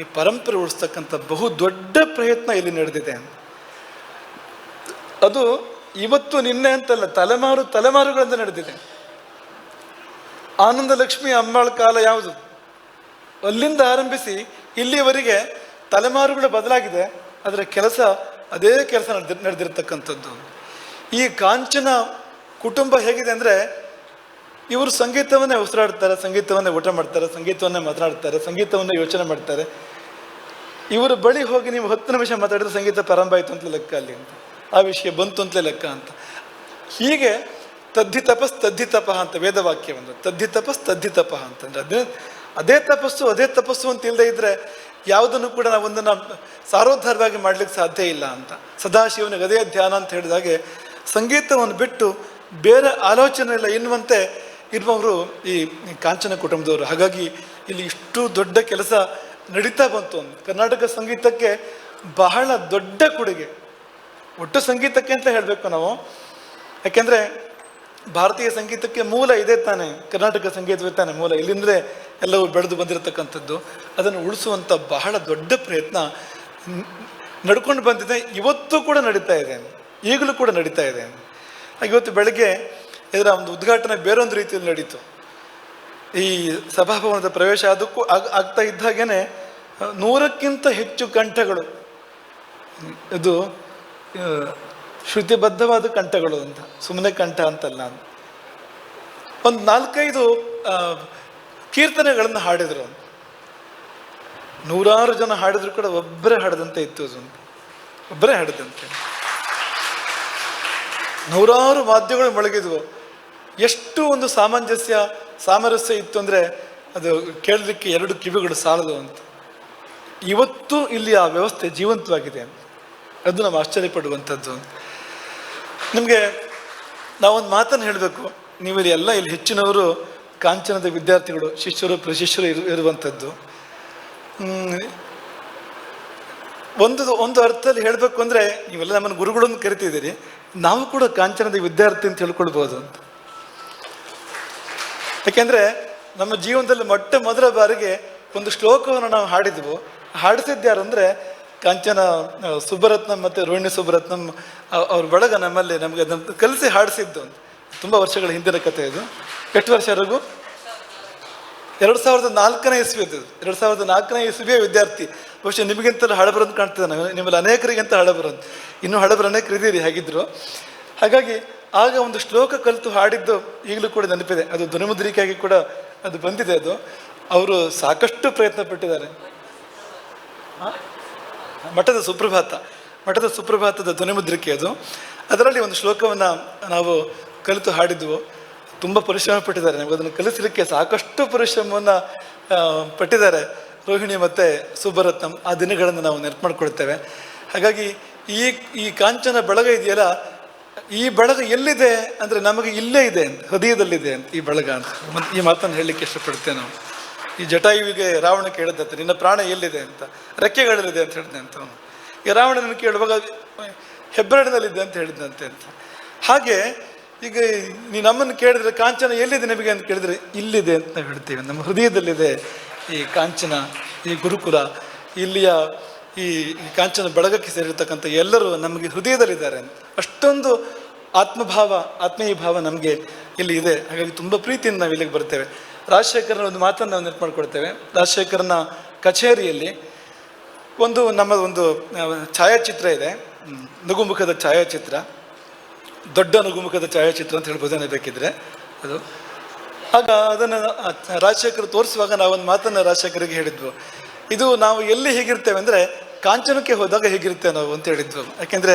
Speaker 1: ಈ ಪರಂಪರೆ ಉಳಿಸ್ತಕ್ಕಂಥ ಬಹು ದೊಡ್ಡ ಪ್ರಯತ್ನ ಇಲ್ಲಿ ನಡೆದಿದೆ. ಅದು ಇವತ್ತು ನಿನ್ನೆ ಅಂತಲ್ಲ, ತಲೆಮಾರು ತಲೆಮಾರುಗಳಿಂದ ನಡೆದಿದೆ. ಆನಂದ ಲಕ್ಷ್ಮಿ ಅಮ್ಮಾಳ ಕಾಲ ಯಾವುದು? ಅಲ್ಲಿಂದ ಆರಂಭಿಸಿ ಇಲ್ಲಿವರೆಗೆ ತಲೆಮಾರುಗಳು ಬದಲಾಗಿದೆ ಅದರ ಕೆಲಸ, ಅದೇ ಕೆಲಸ ನಡೆದಿ, ನಡೆದಿರ್ತಕ್ಕಂಥದ್ದು. ಈ ಕಾಂಚನ ಕುಟುಂಬ ಹೇಗಿದೆ ಅಂದರೆ ಇವರು ಸಂಗೀತವನ್ನೇ ಉಸಿರಾಡ್ತಾರೆ, ಸಂಗೀತವನ್ನೇ ಊಟ ಮಾಡ್ತಾರೆ, ಸಂಗೀತವನ್ನೇ ಮಾತನಾಡ್ತಾರೆ, ಸಂಗೀತವನ್ನೇ ಯೋಚನೆ ಮಾಡ್ತಾರೆ. ಇವರು ಬಳಿ ಹೋಗಿ ನೀವು ಹತ್ತು ನಿಮಿಷ ಮಾತಾಡಿದ್ರೆ ಸಂಗೀತ ಪ್ರಾರಂಭ ಆಯಿತು ಅಂತಲೇ ಲೆಕ್ಕ ಅಲ್ಲಿ ಅಂತ. ಆ ವಿಷಯ ಬಂತು ಅಂತಲೇ ಲೆಕ್ಕ ಅಂತ. ಹೀಗೆ ತದ್ದಿ ತಪಸ್ ತದ್ದಿ ತಪಃ ಅಂತ ವೇದವಾಕ್ಯ ಒಂದು. ತದ್ದಿ ತಪಸ್ ತದ್ದಿ ತಪಃ ಅಂತಂದ್ರೆ ಅದೇ ಅದೇ ತಪಸ್ಸು ಅದೇ ತಪಸ್ಸು ಅಂತ ಇಲ್ಲದೆ ಇದ್ರೆ ಯಾವುದನ್ನು ಕೂಡ ನಾವು ಒಂದನ್ನು ಸಾರೋದ್ಧಾರವಾಗಿ ಮಾಡ್ಲಿಕ್ಕೆ ಸಾಧ್ಯ ಇಲ್ಲ ಅಂತ. ಸದಾಶಿವನಿಗೆ ಅದೇ ಧ್ಯಾನ ಅಂತ ಹೇಳಿದಾಗೆ ಸಂಗೀತವನ್ನು ಬಿಟ್ಟು ಬೇರೆ ಆಲೋಚನೆ ಇಲ್ಲ, ಎನ್ನುವಂತೆ ಇರುವವರು ಈ ಕಾಂಚನ ಕುಟುಂಬದವರು. ಹಾಗಾಗಿ ಇಲ್ಲಿ ಇಷ್ಟು ದೊಡ್ಡ ಕೆಲಸ ನಡೀತಾ ಬಂತು. ಕರ್ನಾಟಕ ಸಂಗೀತಕ್ಕೆ ಬಹಳ ದೊಡ್ಡ ಕೊಡುಗೆ. ಒಟ್ಟು ಸಂಗೀತಕ್ಕೆ ಅಂತ ಹೇಳಬೇಕು ನಾವು. ಯಾಕೆಂದರೆ ಭಾರತೀಯ ಸಂಗೀತಕ್ಕೆ ಮೂಲ ಇದೆ ತಾನೆ, ಕರ್ನಾಟಕ ಸಂಗೀತವೇ ತಾನೆ ಮೂಲ. ಇಲ್ಲಿಂದಲೇ ಎಲ್ಲವೂ ಬೆಳೆದು ಬಂದಿರತಕ್ಕಂಥದ್ದು. ಅದನ್ನು ಉಳಿಸುವಂಥ ಬಹಳ ದೊಡ್ಡ ಪ್ರಯತ್ನ ನಡ್ಕೊಂಡು ಬಂದಿದೆ. ಇವತ್ತು ಕೂಡ ನಡೀತಾ ಇದೆ. ಈಗಲೂ ಕೂಡ ನಡೀತಾ ಇದೆ. ಇವತ್ತು ಬೆಳಗ್ಗೆ ಇದರ ಒಂದು ಉದ್ಘಾಟನೆ ಬೇರೊಂದು ರೀತಿಯಲ್ಲಿ ನಡೀತು. ಈ ಸಭಾಭವನದ ಪ್ರವೇಶ ಅದಕ್ಕೂ ಆಗ, ಆಗ್ತಾ ಇದ್ದಾಗೇನೆ ನೂರಕ್ಕಿಂತ ಹೆಚ್ಚು ಕಂಠಗಳು. ಇದು ಶ್ರುತಿಬದ್ಧವಾದ ಕಂಠಗಳು ಅಂತ ಸುಮ್ಮನೆ ಕಂಠ ಅಂತಲ್ಲ ಒಂದು ನಾಲ್ಕೈದು ಕೀರ್ತನೆಗಳನ್ನು ಹಾಡಿದರು. ನೂರಾರು ಜನ ಹಾಡಿದ್ರು ಕೂಡ ಒಬ್ಬರೇ ಹಾಡದಂತೆ ಇತ್ತು ಅದು. ಒಬ್ಬರೇ ಹಾಡದಂತೆ. ನೂರಾರು ವಾದ್ಯಗಳು ಮೊಳಗಿದ್ವು. ಎಷ್ಟು ಒಂದು ಸಾಮಂಜಸ್ಯ, ಸಾಮರಸ್ಯ ಇತ್ತು ಅಂದರೆ ಅದು ಕೇಳಲಿಕ್ಕೆ ಎರಡು ಕಿವಿಗಳು ಸಾಲದು ಅಂತ. ಇವತ್ತು ಇಲ್ಲಿ ಆ ವ್ಯವಸ್ಥೆ ಜೀವಂತವಾಗಿದೆ ಅದು ನಾವು ಆಶ್ಚರ್ಯಪಡುವಂಥದ್ದು ನಿಮಗೆ ನಾವೊಂದು ಮಾತನ್ನು ಹೇಳಬೇಕು. ನೀವು ಇಲ್ಲಿ ಎಲ್ಲ ಇಲ್ಲಿ ಹೆಚ್ಚಿನವರು ಕಾಂಚನದ ವಿದ್ಯಾರ್ಥಿಗಳು, ಶಿಷ್ಯರು, ಪ್ರಶಿಷ್ಯರು ಇರು, ಇರುವಂಥದ್ದು. ಒಂದು ಒಂದು ಅರ್ಥದಲ್ಲಿ ಹೇಳಬೇಕು ಅಂದರೆ ನೀವೆಲ್ಲ ನಮ್ಮನ್ನು ಗುರುಗಳನ್ನು ಕರಿತಿದ್ದೀರಿ. ನಾವು ಕೂಡ ಕಾಂಚನದ ವಿದ್ಯಾರ್ಥಿ ಅಂತ ಹೇಳ್ಕೊಳ್ಬೋದು ಅಂತ. ಯಾಕೆಂದರೆ ನಮ್ಮ ಜೀವನದಲ್ಲಿ ಮೊಟ್ಟ ಮೊದಲ ಬಾರಿಗೆ ಒಂದು ಶ್ಲೋಕವನ್ನು ನಾವು ಹಾಡಿದ್ವು. ಹಾಡಿಸಿದ್ದು ಯಾರು ಅಂದರೆ ಕಾಂಚನ ಸುಬ್ಬರತ್ನಂ ಮತ್ತು ರೋಹಿಣಿ ಸುಬ್ಬರತ್ನಂ ಅವ್ರ ಬಳಗ ನಮ್ಮಲ್ಲಿ ನಮಗೆ ಅದನ್ನು ಕಲಿಸಿ ಹಾಡಿಸಿದ್ದು ಅಂತ. ತುಂಬ ವರ್ಷಗಳ ಹಿಂದಿನ ಕಥೆ ಇದು. ಎಷ್ಟು ವರ್ಷ ರಘು ಎರಡು ಸಾವಿರದ ನಾಲ್ಕನೇ ಇಸ್ವಿ ಅದು ಎರಡು ಸಾವಿರದ ನಾಲ್ಕನೇ ಇಸ್ವಿಯ ವಿದ್ಯಾರ್ಥಿ. ಬಹುಶಃ ನಿಮಗಿಂತಲೂ ಹಳಬರಂತ ಕಾಣ್ತದೆ ನನಗೆ. ನಿಮ್ಮಲ್ಲಿ ಅನೇಕರಿಗಿಂತ ಹಳಬರಂತ ಇನ್ನೂ ಹಳಬರ ಅನೇಕರು ಇದ್ದೀರಿ ಹಾಗಿದ್ರು. ಹಾಗಾಗಿ ಆಗ ಒಂದು ಶ್ಲೋಕ ಕಲಿತು ಹಾಡಿದ್ದು ಈಗಲೂ ಕೂಡ ನೆನಪಿದೆ. ಅದು ಧ್ವನಿಮುದ್ರಿಕೆಯಾಗಿ ಕೂಡ ಅದು ಬಂದಿದೆ ಅದು. ಅವರು ಸಾಕಷ್ಟು ಪ್ರಯತ್ನ ಪಟ್ಟಿದ್ದಾರೆ. ಮಠದ ಸುಪ್ರಭಾತ. ಮಠದ ಸುಪ್ರಭಾತದ ಧ್ವನಿಮುದ್ರಿಕೆ ಅದು. ಅದರಲ್ಲಿ ಒಂದು ಶ್ಲೋಕವನ್ನು ನಾವು ಕಲಿತು ಹಾಡಿದ್ವು. ತುಂಬ ಪರಿಶ್ರಮ ಪಟ್ಟಿದ್ದಾರೆ. ನಮಗೆ ಅದನ್ನು ಕಲಿಸಲಿಕ್ಕೆ ಸಾಕಷ್ಟು ಪರಿಶ್ರಮವನ್ನು ಪಟ್ಟಿದ್ದಾರೆ. ರೋಹಿಣಿ ಮತ್ತು ಸುಬ್ಬರತ್ನಂ ಆ ದಿನಗಳನ್ನು ನಾವು ನೆನಪು ಮಾಡಿಕೊಳ್ತೇವೆ. ಹಾಗಾಗಿ ಈ ಈ ಕಾಂಚನ ಬಳಗ ಇದೆಯಲ್ಲ, ಈ ಬಳಗ ಎಲ್ಲಿದೆ ಅಂದರೆ ನಮಗೆ ಇಲ್ಲೇ ಇದೆ ಅಂತ, ಹೃದಯದಲ್ಲಿದೆ ಅಂತ ಈ ಬಳಗ ಅಂತ. ಈ ಮಾತನ್ನು ಹೇಳಲಿಕ್ಕೆ ಇಷ್ಟಪಡ್ತೇವೆ ನಾವು ಈ ಜಟಾಯುವಿಗೆ ರಾವಣ ಕೇಳಿದಂತೆ, ನಿನ್ನ ಪ್ರಾಣ ಎಲ್ಲಿದೆ ಅಂತ, ರೆಕ್ಕೆಗಳಲ್ಲಿದೆ ಅಂತ ಹೇಳಿದೆ ಅಂತ ಈ ರಾವಣನನ್ನು ಕೇಳುವಾಗ ಹೆಬ್ಬರಡಿನಲ್ಲಿದೆ ಅಂತ ಹೇಳಿದಂತೆ ಅಂತ. ಹಾಗೆ ಈಗ ನೀ ನಮ್ಮನ್ನು ಕೇಳಿದ್ರೆ ಕಾಂಚನ ಎಲ್ಲಿದೆ ನಿಮಗೆ ಅಂತ ಕೇಳಿದ್ರೆ ಇಲ್ಲಿದೆ ಅಂತ ನಾವು ಹೇಳ್ತೇವೆ. ನಮ್ಮ ಹೃದಯದಲ್ಲಿದೆ ಈ ಕಾಂಚನ, ಈ ಗುರುಕುಲ, ಇಲ್ಲಿಯ ಈ ಕಾಂಚನ ಬಳಗಕ್ಕೆ ಸೇರಿರ್ತಕ್ಕಂಥ ಎಲ್ಲರೂ ನಮಗೆ ಹೃದಯದಲ್ಲಿದ್ದಾರೆ ಅಷ್ಟೊಂದು ಆತ್ಮಭಾವ, ಆತ್ಮೀಯ ಭಾವ ನಮಗೆ ಇಲ್ಲಿ ಇದೆ. ಹಾಗಾಗಿ ತುಂಬ ಪ್ರೀತಿಯಿಂದ ನಾವು ಇಲ್ಲಿಗೆ ಬರ್ತೇವೆ. ರಾಜಶೇಖರನ ಒಂದು ಮಾತನ್ನು ನಾವು ನೆನಪು ಮಾಡಿಕೊಡ್ತೇವೆ ರಾಜಶೇಖರನ ಕಚೇರಿಯಲ್ಲಿ ಒಂದು ನಮ್ಮ ಒಂದು ಛಾಯಾಚಿತ್ರ ಇದೆ. ನಗುಮುಖದ ಛಾಯಾಚಿತ್ರ. ದೊಡ್ಡ ನಗುಮುಖದ ಛಾಯಾಚಿತ್ರ ಅಂತ ಹೇಳ್ಬೋದೇನೆ ಬೇಕಿದ್ರೆ ಅದು. ಆಗ ಅದನ್ನು ರಾಜಶೇಖರ್ ತೋರಿಸುವಾಗ ನಾವೊಂದು ಮಾತನ್ನು ರಾಜಶೇಖರಿಗೆ ಹೇಳಿದ್ವು. ಇದು ನಾವು ಎಲ್ಲಿ ಹೇಗಿರ್ತೇವೆ ಅಂದರೆ ಕಾಂಚನಕ್ಕೆ ಹೋದಾಗ ಹೇಗಿರುತ್ತೆ ನಾವು ಅಂತ ಹೇಳಿದ್ವು. ಯಾಕೆಂದರೆ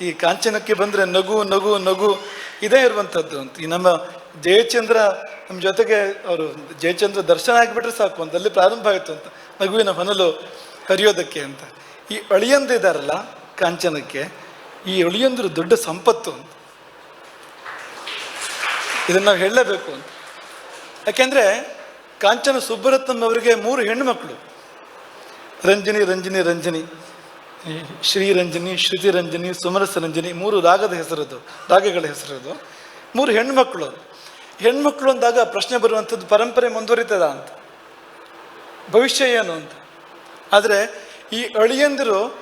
Speaker 1: ಈ ಕಾಂಚನಕ್ಕೆ ಬಂದರೆ ನಗು ನಗು ನಗು ಇದೇ ಇರುವಂಥದ್ದು ಅಂತ. ಈ ನಮ್ಮ ಜಯಚಂದ್ರ, ನಮ್ಮ ಜೊತೆಗೆ ಅವರು ಜಯಚಂದ್ರ ದರ್ಶನ ಆಗಿಬಿಟ್ರೆ ಸಾಕು ಅಂತ, ಅಲ್ಲಿ ಪ್ರಾರಂಭ ಆಯಿತು ಅಂತ, ನಗುವಿನ ಹೊನಲು ಕರೆಯೋದಕ್ಕೆ ಅಂತ. ಈ ಅಳಿಯಂದಿದಾರಲ್ಲ ಕಾಂಚನಕ್ಕೆ, ಈ ಅಳಿಯಂದರು ದೊಡ್ಡ ಸಂಪತ್ತು ಅಂತ. ಇದನ್ನು ನಾವು ಹೇಳಲೇಬೇಕು ಅಂತ. ಯಾಕೆಂದರೆ ಕಾಂಚನ ಸುಬ್ಬರತ್ನಂ ಅವರಿಗೆ ಮೂರು ಹೆಣ್ಣುಮಕ್ಕಳು ರಂಜನಿ ರಂಜನಿ ರಂಜನಿ ಶ್ರೀರಂಜನಿ ಶ್ರುತಿ ರಂಜನಿ ಸುಮರಸ ರಂಜನಿ ಮೂರು ರಾಗದ ಹೆಸರದು ರಾಗಗಳ ಹೆಸರದು ಮೂರು ಹೆಣ್ಮಕ್ಳು ಹೆಣ್ಮಕ್ಳು ಅಂದಾಗ ಪ್ರಶ್ನೆ ಬರುವಂಥದ್ದು ಪರಂಪರೆ ಮುಂದುವರಿತದ ಅಂತ. ಭವಿಷ್ಯ ಏನು ಅಂತ. ಆದರೆ ಈ ಅಳಿಯಂದಿರು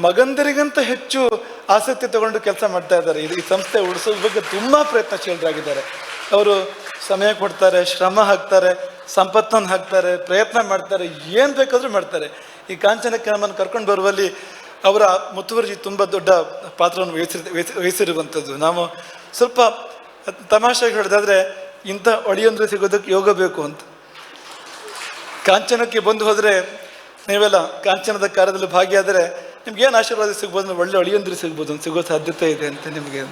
Speaker 1: ಮಗಂದರಿಗಿಂತ ಹೆಚ್ಚು ಆಸಕ್ತಿ ತಗೊಂಡು ಕೆಲಸ ಮಾಡ್ತಾ ಇದ್ದಾರೆ. ಇದು ಈ ಸಂಸ್ಥೆ ಉಳಿಸೋದ್ರ ಬಗ್ಗೆ ತುಂಬ ಪ್ರಯತ್ನಶೀಲರಾಗಿದ್ದಾರೆ. ಅವರು ಸಮಯ ಕೊಡ್ತಾರೆ, ಶ್ರಮ ಹಾಕ್ತಾರೆ, ಸಂಪತ್ತನ್ನು ಹಾಕ್ತಾರೆ, ಪ್ರಯತ್ನ ಮಾಡ್ತಾರೆ, ಏನು ಬೇಕಾದರೂ ಮಾಡ್ತಾರೆ. ಈ ಕಾಂಚನ ನಮ್ಮನ್ನು ಕರ್ಕೊಂಡು ಬರುವಲ್ಲಿ ಅವರ ಮುತುವರ್ಜಿ ತುಂಬ ದೊಡ್ಡ ಪಾತ್ರವನ್ನು ವಹಿಸಿ- ವಹಿಸಿರುವಂಥದ್ದು. ನಾವು ಸ್ವಲ್ಪ ತಮಾಷೆಗೆ ಹೇಳಿದಾದ್ರೆ, ಇಂಥ ಒಡೆಯೊಂದು ಸಿಗೋದಕ್ಕೆ ಯೋಗ ಬೇಕು ಅಂತ. ಕಾಂಚನಕ್ಕೆ ಬಂದು ಹೋದರೆ, ನೀವೆಲ್ಲ ಕಾಂಚನದ ಕಾರ್ಯದಲ್ಲಿ ಭಾಗಿಯಾದರೆ ನಿಮ್ಗೆ ಏನು ಆಶೀರ್ವಾದ ಸಿಗ್ಬೋದು ಅಂದ್ರೆ ಒಳ್ಳೆ ಅಳಿಯಂದ್ರೆ ಸಿಗ್ಬೋದು ಅಂತ ಸಿಗೋ ಸಾಧ್ಯತೆ ಇದೆ ಅಂತ ನಿಮಗೆ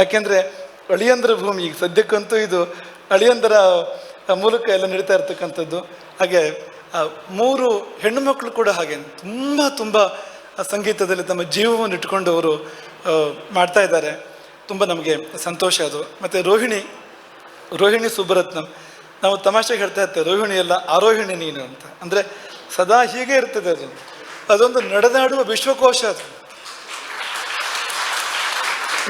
Speaker 1: ಯಾಕೆಂದರೆ ಅಳಿಯಂದ್ರ ಭೂಮಿ ಈಗ ಸದ್ಯಕ್ಕಂತೂ ಇದು ಅಳಿಯಂದರ ಮೂಲಕ ಎಲ್ಲ ನಡೀತಾ ಇರ್ತಕ್ಕಂಥದ್ದು. ಹಾಗೆ ಮೂರು ಹೆಣ್ಣು ಮಕ್ಕಳು ಕೂಡ ಹಾಗೆ ತುಂಬ ತುಂಬ ಸಂಗೀತದಲ್ಲಿ ತಮ್ಮ ಜೀವವನ್ನು ಇಟ್ಕೊಂಡು ಅವರು ಮಾಡ್ತಾ ಇದ್ದಾರೆ. ತುಂಬ ನಮಗೆ ಸಂತೋಷ ಅದು. ಮತ್ತು ರೋಹಿಣಿ ರೋಹಿಣಿ ಸುಬ್ಬರತ್ನಂ ನಾವು ತಮಾಷೆಗೆ ಹೇಳ್ತಾ ಇರ್ತೇವೆ, ರೋಹಿಣಿ ಎಲ್ಲ ಆರೋಹಿಣಿ ನೀನು ಅಂತ. ಅಂದರೆ ಸದಾ ಹೀಗೆ ಇರ್ತದೆ ಅದು. ಅದೊಂದು ನಡೆದಾಡುವ ವಿಶ್ವಕೋಶ ಅದು.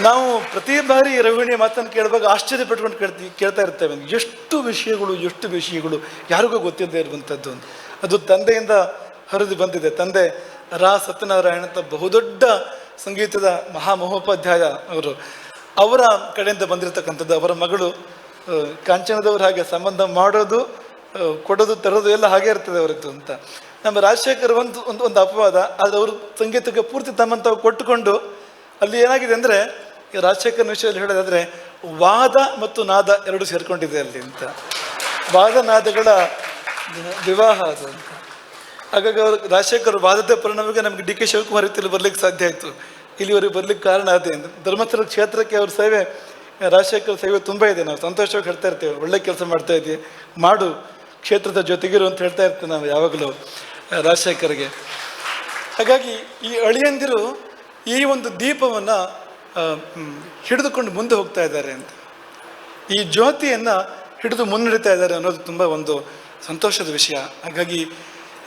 Speaker 1: ನಾವು ಪ್ರತಿ ಬಾರಿ ರವಿಣಿಯ ಮಾತನ್ನು ಕೇಳುವಾಗ ಆಶ್ಚರ್ಯ ಪಟ್ಕೊಂಡು ಕೇಳ್ತೀವಿ ಕೇಳ್ತಾ ಇರ್ತೇವೆ. ಎಷ್ಟು ವಿಷಯಗಳು ಎಷ್ಟು ವಿಷಯಗಳು, ಯಾರಿಗೂ ಗೊತ್ತಿದ್ದೇ ಇರುವಂಥದ್ದು ಅಂತ ಅದು ತಂದೆಯಿಂದ ಹರಿದು ಬಂದಿದೆ. ತಂದೆ ರಾ. ಸತ್ಯನಾರಾಯಣ ಅಂತ ಬಹುದೊಡ್ಡ ಸಂಗೀತದ ಮಹಾಮಹೋಪಾಧ್ಯಾಯ ಅವರು. ಅವರ ಕಡೆಯಿಂದ ಬಂದಿರತಕ್ಕಂಥದ್ದು, ಅವರ ಮಗಳು ಕಾಂಚನದವರು ಹಾಗೆ ಸಂಬಂಧ ಮಾಡೋದು ಕೊಡೋದು, ತರೋದು ಎಲ್ಲ ಹಾಗೆ ಇರ್ತದೆ ಅವರದ್ದು ಅಂತ. ನಮ್ಮ ರಾಜಶೇಖರ್ ಒಂದು ಒಂದು ಒಂದು ಅಪವಾದ, ಆದರೆ ಅವರು ಸಂಗೀತಕ್ಕೆ ಪೂರ್ತಿ ತಮ್ಮನ್ನು ತಾವು ಕೊಟ್ಟುಕೊಂಡು ಅಲ್ಲಿ ಏನಾಗಿದೆ ಅಂದರೆ, ಈ ರಾಜಶೇಖರ್ ವಿಷಯದಲ್ಲಿ ಹೇಳೋದಾದರೆ, ವಾದ ಮತ್ತು ನಾದ ಎರಡು ಸೇರ್ಕೊಂಡಿದೆ ಅಲ್ಲಿ ಅಂತ. ವಾದ, ನಾದಗಳ ವಿವಾಹ ಅದು ಅಂತ. ಹಾಗಾಗಿ ಅವರು ರಾಜಶೇಖರ್ ವಾದದ ಪರಿಣಾಮಕ್ಕೆ ನಮಗೆ ಡಿ ಕೆ ಶಿವಕುಮಾರ್ ರೀತಿಯಲ್ಲಿ ಬರಲಿಕ್ಕೆ ಸಾಧ್ಯ ಆಯಿತು. ಇಲ್ಲಿವರೆಗೆ ಬರಲಿಕ್ಕೆ ಕಾರಣ ಅದೇ ಧರ್ಮಸ್ಥಳ ಕ್ಷೇತ್ರಕ್ಕೆ ಅವ್ರ ಸೇವೆ, ರಾಜಶೇಖರ್ ಸೇವೆ ತುಂಬ ಇದೆ. ನಾವು ಸಂತೋಷವಾಗಿ ಹೇಳ್ತಾ ಇರ್ತೇವೆ. ಒಳ್ಳೆ ಕೆಲಸ ಮಾಡ್ತಾ ಇದ್ದೀವಿ ಮಾಡು, ಕ್ಷೇತ್ರದ ಜೊತೆಗಿರು ಅಂತ ಹೇಳ್ತಾ ಇರ್ತೇವೆ ನಾವು ಯಾವಾಗಲೂ. ರಾಜಶೇಖರ್ಗೆ. ಹಾಗಾಗಿ ಈ ಅಳಿಯಂದಿರು ಈ ಒಂದು ದೀಪವನ್ನು ಹಿಡಿದುಕೊಂಡು ಮುಂದೆ ಹೋಗ್ತಾ ಇದ್ದಾರೆ ಅಂತ. ಈ ಜ್ಯೋತಿಯನ್ನು ಹಿಡಿದು ಮುನ್ನಡೀತಾ ಇದ್ದಾರೆ ಅನ್ನೋದು ತುಂಬ ಒಂದು ಸಂತೋಷದ ವಿಷಯ. ಹಾಗಾಗಿ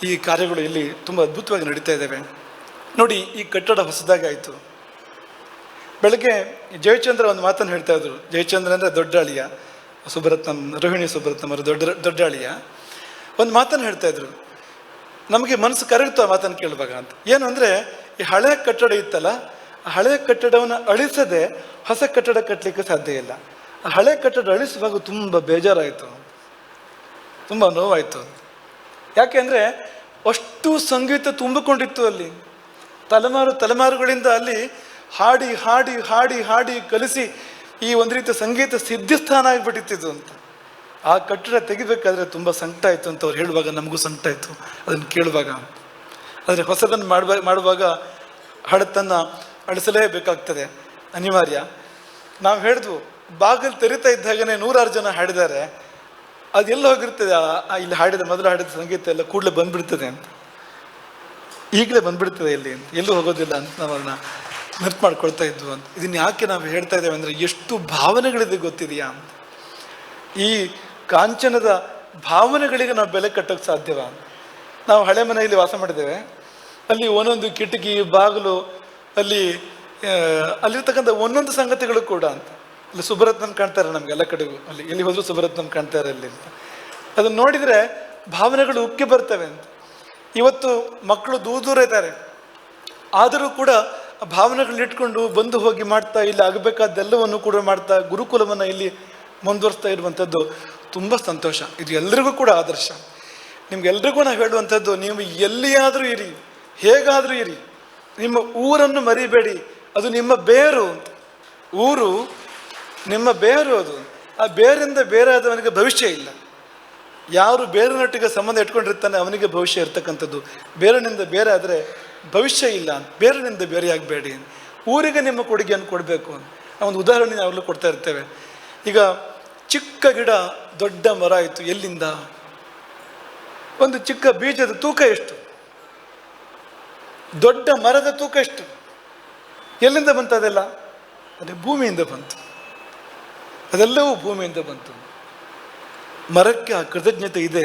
Speaker 1: ಈ ಕಾರ್ಯಗಳು ಇಲ್ಲಿ ತುಂಬ ಅದ್ಭುತವಾಗಿ ನಡೀತಾ ಇದ್ದಾವೆ. ನೋಡಿ, ಈ ಕಟ್ಟಡ ಹೊಸದಾಗಿ ಆಯಿತು ಬೆಳಗ್ಗೆ ಜಯಚಂದ್ರ ಒಂದು ಮಾತನ್ನು ಹೇಳ್ತಾ ಇದ್ರು. ಜಯಚಂದ್ರ ಅಂದರೆ ದೊಡ್ಡ ಅಳಿಯ ಸುಬ್ರತ್ನಂ, ರೋಹಿಣಿ ಸುಬ್ರತ್ನಂ ದೊಡ್ಡ ದೊಡ್ಡ ಅಳಿಯ ಒಂದು ಮಾತನ್ನು ಹೇಳ್ತಾ ಇದ್ರು. ನಮಗೆ ಮನಸ್ಸು ಕರಗ್ತು ಆ ಮಾತನ್ನು ಕೇಳುವಾಗ ಅಂತ. ಏನು ಅಂದರೆ, ಈ ಹಳೆ ಕಟ್ಟಡ ಇತ್ತಲ್ಲ, ಆ ಹಳೆ ಕಟ್ಟಡವನ್ನು ಅಳಿಸದೆ ಹೊಸ ಕಟ್ಟಡ ಕಟ್ಟಲಿಕ್ಕೆ ಸಾಧ್ಯ ಇಲ್ಲ. ಆ ಹಳೆ ಕಟ್ಟಡ ಅಳಿಸುವಾಗ ತುಂಬ ಬೇಜಾರಾಯಿತು. ತುಂಬ ನೋವಾಯಿತು. ಯಾಕೆಂದರೆ ಅಷ್ಟು ಸಂಗೀತ ತುಂಬಿಕೊಂಡಿತ್ತು ಅಲ್ಲಿ. ತಲೆಮಾರು ತಲೆಮಾರುಗಳಿಂದ ಅಲ್ಲಿ ಹಾಡಿ ಹಾಡಿ ಹಾಡಿ ಹಾಡಿ ಕಲಿಸಿ ಈ ಒಂದು ರೀತಿಯ ಸಂಗೀತ ಸಿದ್ಧಿಸ್ಥಾನ ಆಗಿಬಿಟ್ಟಿತ್ತು ಅಂತ. ಆ ಕಟ್ಟಡ ತೆಗಿಬೇಕಾದ್ರೆ ತುಂಬ ಸಂಕಟ ಆಯಿತು ಅಂತ ಅವ್ರು ಹೇಳುವಾಗ ನಮಗೂ ಸಂಕಟ ಆಯಿತು. ಅದನ್ನು ಕೇಳುವಾಗ. ಆದರೆ ಹೊಸದನ್ನು ಮಾಡುವ, ಮಾಡುವಾಗ ಹಳತನ್ನು ಅಳಿಸಲೇಬೇಕಾಗ್ತದೆ. ಅನಿವಾರ್ಯ. ನಾವು ಹೇಳಿದ್ವು, ಬಾಗಿಲು ತೆರಿತಾ ಇದ್ದಾಗನೇ ನೂರಾರು ಜನ ಹಾಡಿದ್ದಾರೆ. ಅದೆಲ್ಲ ಹೋಗಿರ್ತದೆ? ಇಲ್ಲಿ ಹಾಡಿದ ಮೊದಲು ಹಾಡಿದ ಸಂಗೀತ ಎಲ್ಲ ಕೂಡಲೇ ಬಂದ್ಬಿಡ್ತದೆ ಅಂತ. ಈಗಲೇ ಬಂದ್ಬಿಡ್ತದೆ ಇಲ್ಲಿ ಅಂತ. ಎಲ್ಲೂ ಹೋಗೋದಿಲ್ಲ ಅಂತ ನಾವು ಅದನ್ನ ನೆನಪು ಮಾಡ್ಕೊಳ್ತಾ ಇದ್ವು ಅಂತ. ಇದನ್ನ ಯಾಕೆ ನಾವು ಹೇಳ್ತಾ ಇದ್ದೇವೆ ಅಂದರೆ ಎಷ್ಟು ಭಾವನೆಗಳಿದೆ ಗೊತ್ತಿದೆಯಾ ಅಂತ. ಈ ಕಾಂಚನದ ಭಾವನೆಗಳಿಗೆ ನಾವು ಬೆಲೆ ಕಟ್ಟೋಕ್ಕೆ ಸಾಧ್ಯವ? ನಾವು ಹಳೆ ಮನೆಯಲ್ಲಿ ವಾಸ ಮಾಡಿದ್ದೇವೆ. ಅಲ್ಲಿ ಒಂದೊಂದು ಕಿಟಕಿ, ಬಾಗಿಲು, ಅಲ್ಲಿ ಅಲ್ಲಿರ್ತಕ್ಕಂಥ ಒಂದೊಂದು ಸಂಗತಿಗಳು ಕೂಡ ಅಂತ. ಅಲ್ಲಿ ಸುಭರತ್ನ ಕಾಣ್ತಾರೆ ನಮ್ಗೆ ಎಲ್ಲ ಕಡೆಗೂ. ಅಲ್ಲಿ ಎಲ್ಲಿ ಹೋದ್ರು ಸುಬ್ರತ್ನಂ ಕಾಣ್ತಾರೆ ಅಲ್ಲಿ ಅಂತ. ಅದನ್ನು ನೋಡಿದರೆ ಭಾವನೆಗಳು ಉಕ್ಕಿ ಬರ್ತವೆ ಅಂತ. ಇವತ್ತು ಮಕ್ಕಳು ದೂರ ದೂರ ಇದ್ದಾರೆ. ಆದರೂ ಕೂಡ ಭಾವನೆಗಳನ್ನ ಇಟ್ಕೊಂಡು ಬಂದು ಹೋಗಿ ಮಾಡ್ತಾ, ಇಲ್ಲಿ ಆಗಬೇಕಾದ್ದೆಲ್ಲವನ್ನು ಕೂಡ ಮಾಡ್ತಾ, ಗುರುಕುಲವನ್ನು ಇಲ್ಲಿ ಮುಂದುವರಿಸ್ತಾ ಇರುವಂಥದ್ದು ತುಂಬ ಸಂತೋಷ. ಇದು ಎಲ್ರಿಗೂ ಕೂಡ ಆದರ್ಶ. ನಿಮ್ಗೆಲ್ರಿಗೂ ನಾವು ಹೇಳುವಂಥದ್ದು, ನೀವು ಎಲ್ಲಿಯಾದರೂ ಇರಿ, ಹೇಗಾದರೂ ಇರಿ, ನಿಮ್ಮ ಊರನ್ನು ಮರಿಬೇಡಿ, ಅದು ನಿಮ್ಮ ಬೇರು ಅಂತ. ಊರು ನಿಮ್ಮ ಬೇರು ಅದು. ಆ ಬೇರಿಂದ ಬೇರೆ ಆದವನಿಗೆ ಭವಿಷ್ಯ ಇಲ್ಲ. ಯಾರು ಬೇರೆನೊಟ್ಟಿಗೆ ಸಂಬಂಧ ಇಟ್ಕೊಂಡಿರ್ತಾನೆ, ಅವನಿಗೆ ಭವಿಷ್ಯ ಇರ್ತಕ್ಕಂಥದ್ದು. ಬೇರೆನಿಂದ ಬೇರೆ ಆದರೆ ಭವಿಷ್ಯ ಇಲ್ಲ ಬೇರೆನಿಂದ ಬೇರೆಯಾಗಬೇಡಿ ಊರಿಗೆ ನಿಮ್ಮ ಕೊಡುಗೆಯನ್ನು ಕೊಡಬೇಕು ಆ ಒಂದು ಉದಾಹರಣೆ ನಾವೆಲ್ಲ ಕೊಡ್ತಾ ಇರ್ತೇವೆ. ಈಗ ಚಿಕ್ಕ ಗಿಡ ದೊಡ್ಡ ಮರ ಆಯಿತು ಎಲ್ಲಿಂದ? ಒಂದು ಚಿಕ್ಕ ಬೀಜದ ತೂಕ ಎಷ್ಟು? ದೊಡ್ಡ ಮರದ ತೂಕ ಎಷ್ಟು? ಎಲ್ಲಿಂದ ಬಂತು ಅದೆಲ್ಲ? ಅದೇ ಭೂಮಿಯಿಂದ ಬಂತು. ಅದೆಲ್ಲವೂ ಭೂಮಿಯಿಂದ ಬಂತು. ಮರಕ್ಕೆ ಆ ಕೃತಜ್ಞತೆ ಇದೆ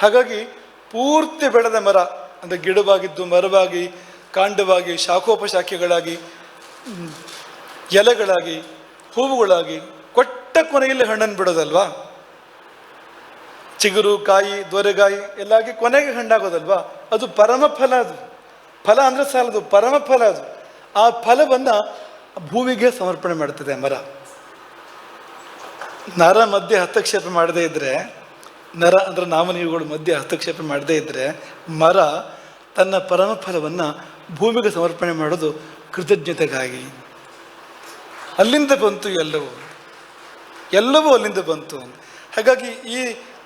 Speaker 1: ಹಾಗಾಗಿ ಪೂರ್ತಿ ಬೆಳೆದ ಮರ, ಅಂದರೆ ಗಿಡವಾಗಿದ್ದು, ಮರವಾಗಿ, ಕಾಂಡವಾಗಿ, ಶಾಖೋಪಶಾಖೆಗಳಾಗಿ ಎಲೆಗಳಾಗಿ, ಹೂವುಗಳಾಗಿ ಕೊಟ್ಟ ಕೊನೆಯಲ್ಲಿ ಹಣ್ಣನ್ನು ಬಿಡೋದಲ್ವಾ? ಚಿಗುರು, ಕಾಯಿ, ದೊರೆಗಾಯಿ, ಎಲ್ಲಾಗಿ ಕೊನೆಗೆ ಹಣ್ಣಾಗೋದಲ್ವಾ? ಅದು ಪರಮ ಫಲ ಅದು. ಫಲ ಅಂದರೆ ಸಾಲದು, ಪರಮ ಫಲ ಅದು. ಆ ಫಲವನ್ನು ಭೂಮಿಗೆ ಸಮರ್ಪಣೆ ಮಾಡ್ತದೆ ಮರ. ನರ ಮಧ್ಯೆ ಹಸ್ತಕ್ಷೇಪ ಮಾಡದೇ ಇದ್ದರೆ ನರ ಅಂದರೆ ನಾಮನೀಯಗಳು ಮಧ್ಯೆ ಹಸ್ತಕ್ಷೇಪ ಮಾಡದೇ ಇದ್ದರೆ ಮರ ತನ್ನ ಪರಮ ಫಲವನ್ನು ಭೂಮಿಗೆ ಸಮರ್ಪಣೆ ಮಾಡೋದು ಕೃತಜ್ಞತೆಗಾಗಿ. ಅಲ್ಲಿಂದ ಬಂತು ಎಲ್ಲವೂ. ಎಲ್ಲವೂ ಅಲ್ಲಿಂದ ಬಂತು. ಹಾಗಾಗಿ ಈ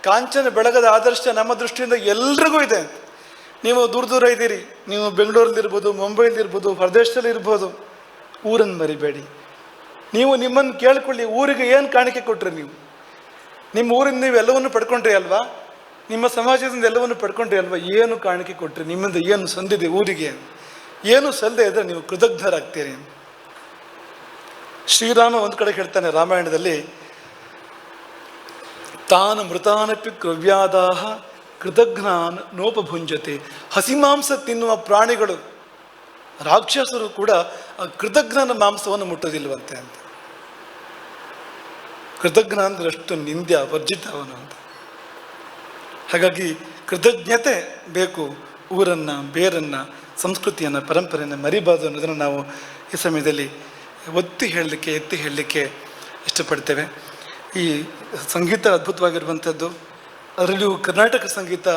Speaker 1: ಕಾಂಚನ ಬೆಳಗದ ಆದರ್ಶ ನಮ್ಮ ದೃಷ್ಟಿಯಿಂದ ಎಲ್ರಿಗೂ ಇದೆ. ನೀವು ದೂರ ದೂರ ಇದ್ದೀರಿ. ನೀವು ಬೆಂಗಳೂರಲ್ಲಿರ್ಬೋದು ಮುಂಬೈಲಿರ್ಬೋದು ಹೊರದೇಶದಲ್ಲಿ ಇರ್ಬೋದು, ಊರನ್ನು ಮರಿಬೇಡಿ. ನೀವು ನಿಮ್ಮನ್ನು ಕೇಳ್ಕೊಳ್ಳಿ, ಊರಿಗೆ ಏನು ಕಾಣಿಕೆ ಕೊಟ್ರಿ ನೀವು? ನಿಮ್ಮ ಊರಿಂದ ನೀವು ಎಲ್ಲವನ್ನು ಪಡ್ಕೊಂಡ್ರಿ ಅಲ್ವಾ? ನಿಮ್ಮ ಸಮಾಜದಿಂದ ಎಲ್ಲವನ್ನು ಪಡ್ಕೊಂಡ್ರಿ ಅಲ್ವಾ? ಏನು ಕಾಣಿಕೆ ಕೊಟ್ರಿ? ನಿಮ್ಮಿಂದ ಏನು ಸಂದಿದೆ ಊರಿಗೆ? ಏನು ಸಲ್ಲದೆ ಇದ್ರೆ ನೀವು ಕೃತಜ್ಞರಾಗ್ತೀರಿ? ಶ್ರೀರಾಮ ಒಂದು ಕಡೆ ಹೇಳ್ತಾನೆ ರಾಮಾಯಣದಲ್ಲಿ ತಾನು ಮೃತಾನಪಿ ಕವ್ಯಾದಾಹ ಕೃತಜ್ಞಾನ್ ನೋಪಭುಂಜತೆ. ಹಸಿಮಾಂಸ ತಿನ್ನುವ ಪ್ರಾಣಿಗಳು, ರಾಕ್ಷಸರು ಕೂಡ ಕೃತಜ್ಞನ ಮಾಂಸವನ್ನು ಮುಟ್ಟೋದಿಲ್ವಂತೆ ಅಂತ. ಕೃತಜ್ಞ ಅಂದ್ರೆ ಅಷ್ಟು ನಿಂದ್ಯ ವರ್ಜಿತ ಅವನು ಅಂತ. ಹಾಗಾಗಿ ಕೃತಜ್ಞತೆ ಬೇಕು, ಊರನ್ನ, ಬೇರನ್ನ, ಸಂಸ್ಕೃತಿಯನ್ನು, ಪರಂಪರೆಯನ್ನು ಮರಿಬಾರ್ದು ಅನ್ನೋದನ್ನು ನಾವು ಈ ಸಮಯದಲ್ಲಿ ಒತ್ತಿ ಹೇಳಲಿಕ್ಕೆ, ಎತ್ತಿ ಹೇಳಲಿಕ್ಕೆ ಇಷ್ಟಪಡ್ತೇವೆ. ಈ ಸಂಗೀತ ಅದ್ಭುತವಾಗಿರುವಂಥದ್ದು. ಅದರಲ್ಲಿಯೂ ಕರ್ನಾಟಕ ಸಂಗೀತ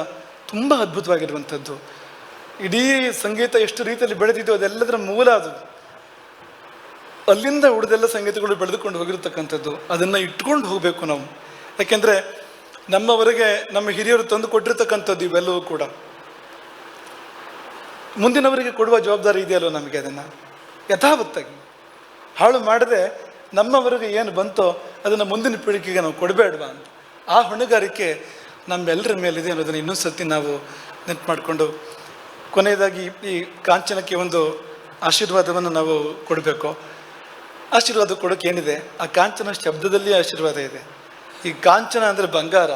Speaker 1: ತುಂಬ ಅದ್ಭುತವಾಗಿರುವಂಥದ್ದು. ಇಡೀ ಸಂಗೀತ ಎಷ್ಟು ರೀತಿಯಲ್ಲಿ ಬೆಳೆದಿದೆಯೋ ಅದೆಲ್ಲದರ ಮೂಲ ಅದು. ಅಲ್ಲಿಂದ ಉಳಿದೆಲ್ಲ ಸಂಗೀತಗಳು ಬೆಳೆದುಕೊಂಡು ಹೋಗಿರ್ತಕ್ಕಂಥದ್ದು. ಅದನ್ನು ಇಟ್ಕೊಂಡು ಹೋಗಬೇಕು ನಾವು. ಯಾಕೆಂದರೆ ನಮ್ಮವರೆಗೆ ನಮ್ಮ ಹಿರಿಯರು ತಂದು ಕೊಟ್ಟಿರ್ತಕ್ಕಂಥದ್ದು ಇವೆಲ್ಲವೂ ಕೂಡ. ಮುಂದಿನವರಿಗೆ ಕೊಡುವ ಜವಾಬ್ದಾರಿ ಇದೆಯಲ್ಲೋ ನಮಗೆ ಅದನ್ನು? ಯಥಾವತ್ತಾಗಿ. ಹಾಳು ಮಾಡದೆ ನಮ್ಮವರಿಗೆ ಏನು ಬಂತೋ ಅದನ್ನು ಮುಂದಿನ ಪೀಳಿಗೆಗೆ ನಾವು ಕೊಡಬೇಡವಾ ಅಂತ. ಆ ಹೊಣೆಗಾರಿಕೆ ನಮ್ಮೆಲ್ಲರ ಮೇಲಿದೆ ಅನ್ನೋದನ್ನು ಇನ್ನೊಂದು ಸರ್ತಿ ನಾವು ನೆನಪು ಮಾಡಿಕೊಂಡು ಕೊನೆಯದಾಗಿ ಈ ಕಾಂಚನಕ್ಕೆ ಒಂದು ಆಶೀರ್ವಾದವನ್ನು ನಾವು ಕೊಡಬೇಕು. ಆಶೀರ್ವಾದ ಕೊಡೋಕೆ ಏನಿದೆ? ಆ ಕಾಂಚನ ಶಬ್ದದಲ್ಲಿ ಆಶೀರ್ವಾದ ಇದೆ. ಈ ಕಾಂಚನ ಅಂದರೆ ಬಂಗಾರ.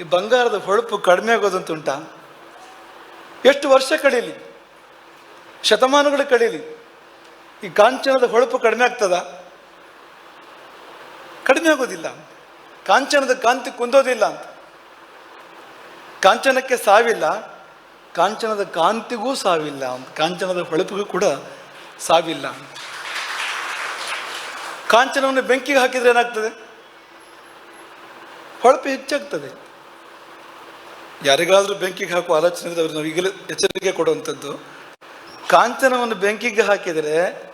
Speaker 1: ಈ ಬಂಗಾರದ ಹೊಳಪು ಕಡಿಮೆ ಆಗೋದಂತುಂಟ ಎಷ್ಟು ವರ್ಷ ಕಳೀಲಿ? ಶತಮಾನಗಳು ಕಳೀಲಿ? ಈ ಕಾಂಚನದ ಹೊಳಪು ಕಡಿಮೆ ಆಗ್ತದ? ಕಡಿಮೆ ಆಗೋದಿಲ್ಲ. ಕಾಂಚನದ ಕಾಂತಿ ಕುಂದೋದಿಲ್ಲ. ಅಂತ ಕಾಂಚನಕ್ಕೆ ಸಾವಿಲ್ಲ. ಕಾಂಚನದ ಕಾಂತಿಗೂ ಸಾವಿಲ್ಲ. ಅಂತ ಕಾಂಚನದ ಹೊಳಪಿಗೂ ಕೂಡ ಸಾವಿಲ್ಲ. ಕಾಂಚನವನ್ನು ಬೆಂಕಿಗೆ ಹಾಕಿದ್ರೆ ಏನಾಗ್ತದೆ? ಹೊಳಪು ಹೆಚ್ಚಾಗ್ತದೆ. ಯಾರಿಗಾದ್ರೂ ಬೆಂಕಿಗೆ ಹಾಕುವ ಆಲೋಚನೆ ಅವ್ರಿಗೆ ನಾವು ಈಗಲೇ ಎಚ್ಚರಿಕೆ ಕೊಡುವಂಥದ್ದು. ಕಾಂಚನವನ್ನು ಬೆಂಕಿಗೆ ಹಾಕಿದರೆ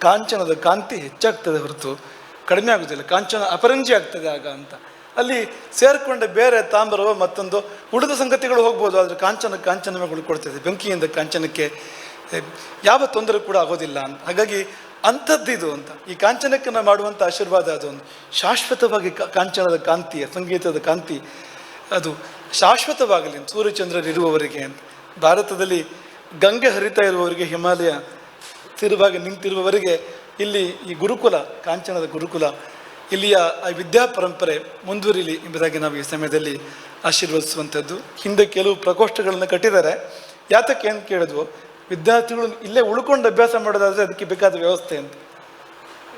Speaker 1: ಕಾಂಚನದ ಕಾಂತಿ ಹೆಚ್ಚಾಗ್ತದೆ ಹೊರತು ಕಡಿಮೆ ಆಗೋದಿಲ್ಲ, ಕಾಂಚನ ಅಪರಂಜಿ ಆಗ್ತದೆ ಆಗ ಅಂತ. ಅಲ್ಲಿ ಸೇರಿಕೊಂಡ ಬೇರೆ ತಾಂಬರವ ಮತ್ತೊಂದು ಉಳಿದ ಸಂಗತಿಗಳು ಹೋಗ್ಬೋದು, ಆದರೆ ಕಾಂಚನ ಕಾಂಚನವೇ ಕೊಡ್ತದೆ ಬೆಂಕಿಯಿಂದ ಕಾಂಚನಕ್ಕೆ ಯಾವ ತೊಂದರೆ ಕೂಡ ಆಗೋದಿಲ್ಲ ಅಂತ. ಹಾಗಾಗಿ ಅಂಥದ್ದಿದು ಅಂತ. ಈ ಕಾಂಚನಕ್ಕೆ ನಾವು ಮಾಡುವಂಥ ಆಶೀರ್ವಾದ ಅದು ಒಂದು. ಶಾಶ್ವತವಾಗಿ ಕಾಂಚನದ ಕಾಂತಿ, ಸಂಗೀತದ ಕಾಂತಿ, ಅದು ಶಾಶ್ವತವಾಗಲಿ ಸೂರ್ಯಚಂದ್ರರಿರುವವರಿಗೆ ಅಂತ. ಭಾರತದಲ್ಲಿ ಗಂಗೆ ಹರಿತಾ ಇರುವವರಿಗೆ ಹಿಮಾಲಯ ಸ್ಥಿರವಾಗಿ ನಿಂತಿರುವವರಿಗೆ ಇಲ್ಲಿ ಈ ಗುರುಕುಲ, ಕಾಂಚನದ ಗುರುಕುಲ, ಇಲ್ಲಿಯ ಆ ವಿದ್ಯಾ ಪರಂಪರೆ ಮುಂದುವರಿಲಿ ಎಂಬುದಾಗಿ ನಾವು ಈ ಸಮಯದಲ್ಲಿ ಆಶೀರ್ವದಿಸುವಂಥದ್ದು. ಹಿಂದೆ ಕೆಲವು ಪ್ರಕೋಷ್ಠಗಳನ್ನು ಕಟ್ಟಿದ್ದಾರೆ. ಯಾತಕ್ಕೆ ಅಂತ ಕೇಳಿದ್ವು, ವಿದ್ಯಾರ್ಥಿಗಳು ಇಲ್ಲೇ ಉಳ್ಕೊಂಡು ಅಭ್ಯಾಸ ಮಾಡೋದಾದರೆ ಅದಕ್ಕೆ ಬೇಕಾದ ವ್ಯವಸ್ಥೆ ಅಂತ.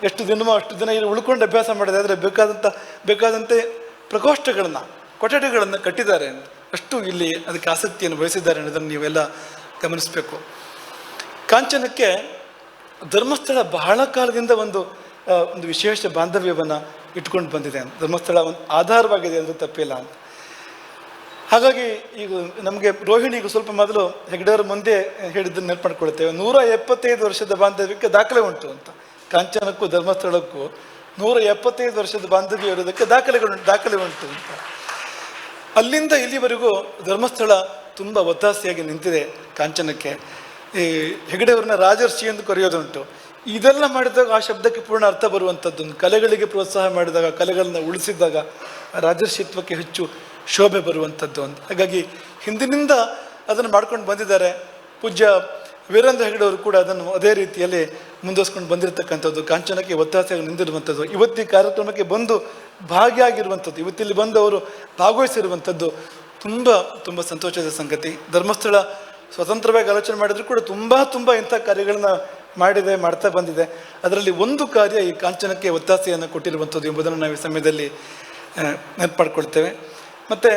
Speaker 1: ಎಷ್ಟು ದಿನವೋ ಅಷ್ಟು ದಿನ ಇಲ್ಲಿ ಉಳ್ಕೊಂಡು ಅಭ್ಯಾಸ ಮಾಡೋದಾದರೆ ಬೇಕಾದಂಥ, ಬೇಕಾದಂತೆ ಪ್ರಕೋಷ್ಠಗಳನ್ನು, ಕೊಠಡಿಗಳನ್ನು ಕಟ್ಟಿದ್ದಾರೆ ಅಂತ. ಅಷ್ಟು ಇಲ್ಲಿ ಅದಕ್ಕೆ ಆಸಕ್ತಿಯನ್ನು ವಹಿಸಿದ್ದಾರೆ ಅನ್ನೋದನ್ನು ನೀವೆಲ್ಲ ಗಮನಿಸಬೇಕು. ಕಾಂಚನಕ್ಕೆ ಧರ್ಮಸ್ಥಳ ಬಹಳ ಕಾಲದಿಂದ ಒಂದು ಒಂದು ವಿಶೇಷ ಬಾಂಧವ್ಯವನ್ನು ಇಟ್ಕೊಂಡು ಬಂದಿದೆ ಅಂತ. ಧರ್ಮಸ್ಥಳ ಒಂದು ಆಧಾರವಾಗಿದೆ ಅಂದರೆ ತಪ್ಪಿಲ್ಲ ಅಂತ. ಹಾಗಾಗಿ ಈಗ ನಮಗೆ ರೋಹಿಣಿಗೂ ಸ್ವಲ್ಪ ಮೊದಲು ಹೆಗ್ಡೆಯವ್ರ ಮುಂದೆ ಹೇಳಿದ್ದನ್ನು ನೆನಪು ಮಾಡ್ಕೊಳ್ತೇವೆ. ನೂರ ಎಪ್ಪತ್ತೈದು ವರ್ಷದ ಬಾಂಧವ್ಯಕ್ಕೆ ದಾಖಲೆ ಉಂಟು ಅಂತ. ಕಾಂಚನಕ್ಕೂ ಧರ್ಮಸ್ಥಳಕ್ಕೂ ನೂರ ಎಪ್ಪತ್ತೈದು ವರ್ಷದ ಬಾಂಧವ್ಯ ಇರೋದಕ್ಕೆ ದಾಖಲೆಗಳು ದಾಖಲೆ ಉಂಟು ಅಂತ. ಅಲ್ಲಿಂದ ಇಲ್ಲಿವರೆಗೂ ಧರ್ಮಸ್ಥಳ ತುಂಬ ಒತ್ತಾಸೆಯಾಗಿ ನಿಂತಿದೆ ಕಾಂಚನಕ್ಕೆ. ಈ ಹೆಗಡೆಯವ್ರನ್ನ ರಾಜರ್ಷಿ ಎಂದು ಕರೆಯೋದುಂಟು. ಇದೆಲ್ಲ ಮಾಡಿದಾಗ ಆ ಶಬ್ದಕ್ಕೆ ಪೂರ್ಣ ಅರ್ಥ ಬರುವಂಥದ್ದು ಕಲೆಗಳಿಗೆ ಪ್ರೋತ್ಸಾಹ ಮಾಡಿದಾಗ, ಕಲೆಗಳನ್ನ ಉಳಿಸಿದಾಗ ರಾಜರ್ಷಿತ್ವಕ್ಕೆ ಹೆಚ್ಚು ಶೋಭೆ ಬರುವಂಥದ್ದು ಅಂತ ಹಾಗಾಗಿ ಹಿಂದಿನಿಂದ ಅದನ್ನು ಮಾಡ್ಕೊಂಡು ಬಂದಿದ್ದಾರೆ. ಪೂಜ್ಯ ವೀರೇಂದ್ರ ಹೆಗಡೆಯವರು ಕೂಡ ಅದನ್ನು ಅದೇ ರೀತಿಯಲ್ಲಿ ಮುಂದುವರ್ಸ್ಕೊಂಡು ಬಂದಿರತಕ್ಕಂಥದ್ದು. ಕಾಂಚನಕ್ಕೆ ಒತ್ತಾಸೆಯಾಗಿ ನಿಂತಿರುವಂಥದ್ದು ಇವತ್ತಿನ ಕಾರ್ಯಕ್ರಮಕ್ಕೆ ಬಂದು ಭಾಗಿಯಾಗಿರುವಂಥದ್ದು ಇವತ್ತಿಲ್ಲಿ ಬಂದು ಅವರು ಭಾಗವಹಿಸಿರುವಂಥದ್ದು ತುಂಬ ತುಂಬ ಸಂತೋಷದ ಸಂಗತಿ. ಧರ್ಮಸ್ಥಳ ಸ್ವತಂತ್ರವಾಗಿ ಆಲೋಚನೆ ಮಾಡಿದ್ರು ಕೂಡ ತುಂಬ ತುಂಬ ಇಂಥ ಕಾರ್ಯಗಳನ್ನ ಮಾಡಿದೆ, ಮಾಡ್ತಾ ಬಂದಿದೆ. ಅದರಲ್ಲಿ ಒಂದು ಕಾರ್ಯ ಈ ಕಾಂಚನಕ್ಕೆ ಒತ್ತಾಸೆಯನ್ನು ಕೊಟ್ಟಿರುವಂಥದ್ದು ಎಂಬುದನ್ನು ನಾವು ಈ ಸಮಯದಲ್ಲಿ ನೆನಪಾಡ್ಕೊಳ್ತೇವೆ. ಮತ್ತು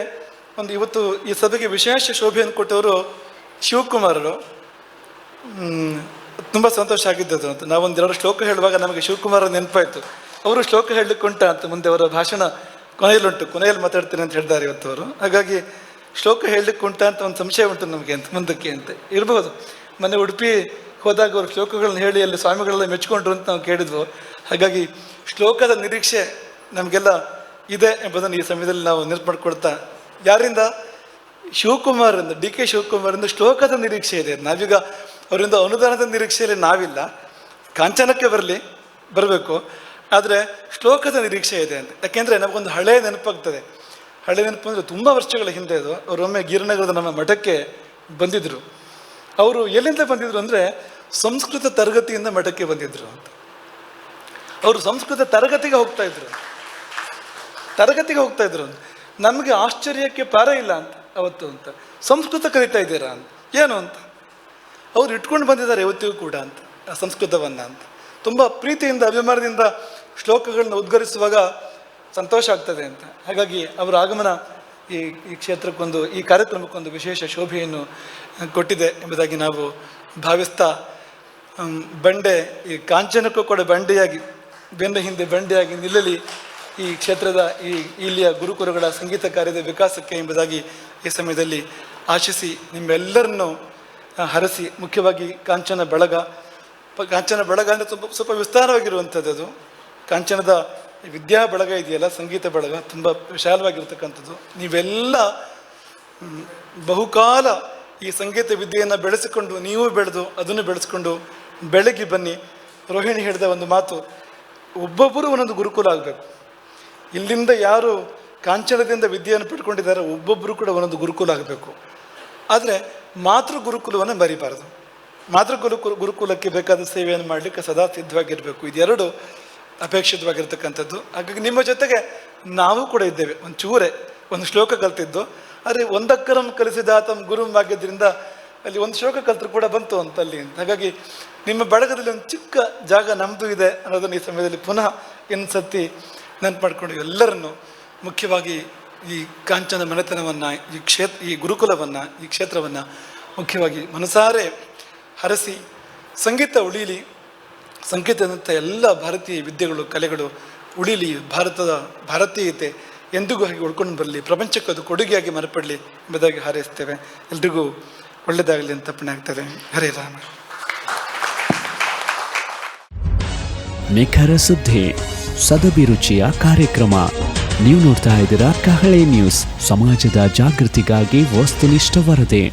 Speaker 1: ಒಂದು ಇವತ್ತು ಈ ಸಭೆಗೆ ವಿಶೇಷ ಶೋಭೆಯನ್ನು ಕೊಟ್ಟವರು ಶಿವಕುಮಾರರು. ತುಂಬ ಸಂತೋಷ ಆಗಿದ್ದದು ಅಂತ. ನಾವೊಂದು ಎರಡು ಶ್ಲೋಕ ಹೇಳುವಾಗ ನಮಗೆ ಶಿವಕುಮಾರ ನೆನಪಾಯಿತು. ಅವರು ಶ್ಲೋಕ ಹೇಳಲಿಕ್ಕುಂಟ ಅಂತ ಮುಂದೆ ಅವರ ಭಾಷಣ ಕೊನೆಯಲ್ಲುಂಟು. ಕೊನೆಯಲ್ಲಿ ಮಾತಾಡ್ತೀನಿ ಅಂತ ಹೇಳಿದ್ದಾರೆ ಇವತ್ತು ಅವರು. ಹಾಗಾಗಿ ಶ್ಲೋಕ ಹೇಳಲಿಕ್ಕುಂಟ ಅಂತ ಒಂದು ಸಂಶಯ ಉಂಟು ನಮಗೆ ಅಂತ, ಮುಂದಕ್ಕೆ ಅಂತ. ಇರಬಹುದು ಮೊನ್ನೆ ಉಡುಪಿ ಹೋದಾಗ ಅವರು ಶ್ಲೋಕಗಳನ್ನ ಹೇಳಿ ಅಲ್ಲಿ ಸ್ವಾಮಿಗಳೆಲ್ಲ ಮೆಚ್ಕೊಂಡ್ರು ಅಂತ ನಾವು ಕೇಳಿದ್ವು. ಹಾಗಾಗಿ ಶ್ಲೋಕದ ನಿರೀಕ್ಷೆ ನಮಗೆಲ್ಲ ಇದೆ ಎಂಬುದನ್ನು ಈ ಸಮಯದಲ್ಲಿ ನಾವು ನೆನಪು ಮಾಡಿಕೊಡ್ತಾ ಯಾರಿಂದ? ಶಿವಕುಮಾರಿಂದ ಡಿ ಕೆ ಶಿವಕುಮಾರಿಂದ ಶ್ಲೋಕದ ನಿರೀಕ್ಷೆ ಇದೆ. ನಾವೀಗ ಅವರಿಂದ ಅನುದಾನದ ನಿರೀಕ್ಷೆಯಲ್ಲಿ ನಾವಿಲ್ಲ. ಕಾಂಚನಕ್ಕೆ ಬರಲಿ, ಬರಬೇಕು. ಆದರೆ ಶ್ಲೋಕದ ನಿರೀಕ್ಷೆ ಇದೆ ಅಂತ. ಯಾಕೆಂದರೆ ನಮಗೊಂದು ಹಳೆಯ ನೆನಪಾಗ್ತದೆ. ಹಳೆ ನೆನಪು ಅಂದರೆ ತುಂಬ ವರ್ಷಗಳ ಹಿಂದೆ ಅದು. ಅವರೊಮ್ಮೆ ಗಿರಿನಗರದ ನಮ್ಮ ಮಠಕ್ಕೆ ಬಂದಿದ್ದರು ಅವರು ಎಲ್ಲಿಂದ ಬಂದಿದ್ರು ಅಂದರೆ ಸಂಸ್ಕೃತ ತರಗತಿಯಿಂದ ಮಠಕ್ಕೆ ಬಂದಿದ್ದರು ಅಂತ. ಅವರು ಸಂಸ್ಕೃತ ತರಗತಿಗೆ ಹೋಗ್ತಾ ಇದ್ರು. ತರಗತಿಗೆ ಹೋಗ್ತಾ ಇದ್ರು ಅಂತ. ನಮಗೆ ಆಶ್ಚರ್ಯಕ್ಕೆ ಪಾರ ಇಲ್ಲ ಅಂತ ಅವತ್ತು ಅಂತ. ಸಂಸ್ಕೃತ ಕಲಿತಾ ಇದ್ದೀರಾ ಅಂತ. ಏನು ಅಂತ. ಅವ್ರು ಇಟ್ಕೊಂಡು ಬಂದಿದ್ದಾರೆ ಇವತ್ತಿಗೂ ಕೂಡ ಅಂತ. ಆ ಸಂಸ್ಕೃತವನ್ನು ಅಂತ. ತುಂಬ ಪ್ರೀತಿಯಿಂದ, ಅಭಿಮಾನದಿಂದ ಶ್ಲೋಕಗಳನ್ನ ಉದ್ಗರಿಸುವಾಗ ಸಂತೋಷ ಆಗ್ತದೆ ಅಂತ. ಹಾಗಾಗಿ ಅವರ ಆಗಮನ ಈ ಈ ಕ್ಷೇತ್ರಕ್ಕೊಂದು, ಈ ಕಾರ್ಯಕ್ರಮಕ್ಕೊಂದು ವಿಶೇಷ ಶೋಭೆಯನ್ನು ಕೊಟ್ಟಿದೆ ಎಂಬುದಾಗಿ ನಾವು ಭಾವಿಸ್ತಾ ಬಂಡೆ, ಈ ಕಾಂಚನಕ್ಕೂ ಕೂಡ ಬಂಡೆಯಾಗಿ, ಬೆನ್ನ ಹಿಂದೆ ಬಂಡೆಯಾಗಿ ನಿಲ್ಲಲಿ ಈ ಕ್ಷೇತ್ರದ ಈ ಇಲ್ಲಿಯ ಗುರುಕುರುಗಳ ಸಂಗೀತ ಕಾರ್ಯದ ವಿಕಾಸಕ್ಕೆ ಎಂಬುದಾಗಿ ಈ ಸಮಯದಲ್ಲಿ ಆಶಿಸಿ ನಿಮ್ಮೆಲ್ಲರನ್ನು ಹರಸಿ, ಮುಖ್ಯವಾಗಿ ಕಾಂಚನ ಬಳಗ ಕಾಂಚನ ಬಳಗ ಅಂದರೆ ತುಂಬ ಸ್ವಲ್ಪ ವಿಸ್ತಾರವಾಗಿರುವಂಥದ್ದು ಅದು. ಕಾಂಚನದ ವಿದ್ಯಾ ಬಳಗ ಇದೆಯಲ್ಲ, ಸಂಗೀತ ಬಳಗ, ತುಂಬ ವಿಶಾಲವಾಗಿರ್ತಕ್ಕಂಥದ್ದು. ನೀವೆಲ್ಲ ಬಹುಕಾಲ ಈ ಸಂಗೀತ ವಿದ್ಯೆಯನ್ನು ಬೆಳೆಸಿಕೊಂಡು, ನೀವು ಬೆಳೆದು, ಅದನ್ನು ಬೆಳೆಸ್ಕೊಂಡು ಬೆಳಗ್ಗೆ ಬನ್ನಿ. ರೋಹಿಣಿ ಹೇಳಿದ ಒಂದು ಮಾತು, ಒಬ್ಬೊಬ್ಬರು ಒಂದೊಂದು ಗುರುಕುಲ ಆಗಬೇಕು. ಇಲ್ಲಿಂದ ಯಾರು ಕಾಂಚನದಿಂದ ವಿದ್ಯೆಯನ್ನು ಪಡ್ಕೊಂಡಿದ್ದಾರೆ, ಒಬ್ಬೊಬ್ಬರು ಕೂಡ ಒಂದೊಂದು ಗುರುಕುಲ ಆಗಬೇಕು. ಆದರೆ, ಮಾತೃ ಗುರುಕುಲವನ್ನು ಮರಿಬಾರದು. ಮಾತೃ ಗುರುಕುಲ ಗುರುಕುಲಕ್ಕೆ ಬೇಕಾದ ಸೇವೆಯನ್ನು ಮಾಡಲಿಕ್ಕೆ ಸದಾ ಸಿದ್ಧವಾಗಿರಬೇಕು. ಇದೆರಡು ಅಪೇಕ್ಷಿತವಾಗಿರ್ತಕ್ಕಂಥದ್ದು ಹಾಗಾಗಿ ನಿಮ್ಮ ಜೊತೆಗೆ ನಾವು ಕೂಡ ಇದ್ದೇವೆ. ಒಂದು ಚೂರೆ, ಒಂದು ಶ್ಲೋಕ ಕಲ್ತಿದ್ದು. ಆದರೆ ಒಂದಕ್ಕರಂ ಕಲಿಸಿದ ತಮ್ಮ ಗುರು ಆಗಿದ್ದರಿಂದ ಅಲ್ಲಿ ಒಂದು ಶ್ಲೋಕ ಕಲ್ತರು ಕೂಡ ಬಂತು ಅಂತ ಅಲ್ಲಿ ಹಾಗಾಗಿ ನಿಮ್ಮ ಬಳಗದಲ್ಲಿ ಒಂದು ಚಿಕ್ಕ ಜಾಗ ನಮ್ಮದು ಇದೆ ಅನ್ನೋದನ್ನು ಈ ಸಮಯದಲ್ಲಿ ಪುನಃ ಇನ್ನು ಸತಿ ನೆನಪು ಮಾಡಿಕೊಂಡು ಎಲ್ಲರನ್ನು ಮುಖ್ಯವಾಗಿ ಈ ಕಾಂಚನ ಮನೆತನವನ್ನು, ಈ ಕ್ಷೇತ್ರ ಈ ಗುರುಕುಲವನ್ನು, ಈ ಕ್ಷೇತ್ರವನ್ನು ಮುಖ್ಯವಾಗಿ ಮನಸಾರೆ ಹರಸಿ ಸಂಗೀತ ಉಳೀಲಿ ಸಂಗೀತದಂಥ ಎಲ್ಲ ಭಾರತೀಯ ವಿದ್ಯೆಗಳು, ಕಲೆಗಳು ಉಳಿಲಿ, ಭಾರತದ ಭಾರತೀಯತೆ ಎಂದಿಗೂ ಹಾಗೆ ಉಳ್ಕೊಂಡು ಬರಲಿ, ಪ್ರಪಂಚಕ್ಕೆ ಅದು ಕೊಡುಗೆಯಾಗಿ ಮರಪಡಲಿ ಎಂಬುದಾಗಿ ಹಾರೈಸ್ತೇವೆ. ಎಲ್ರಿಗೂ ಒಳ್ಳೆಯದಾಗಲಿ ಅಂತ ಪುಣ್ಯ ಆಗ್ತದೆ. ಹರೇ ರಾಮ.
Speaker 2: ನಿಖರ ಸುದ್ದಿ ಸದಭಿರುಚಿಯ ಕಾರ್ಯಕ್ರಮ. ನೀವು ನೋಡ್ತಾ ಇದ್ದೀರಾ ಕಹಳೆ ನ್ಯೂಸ್, ಸಮಾಜದ ಜಾಗೃತಿಗಾಗಿ ವಸ್ತುನಿಷ್ಠ ವರದಿ.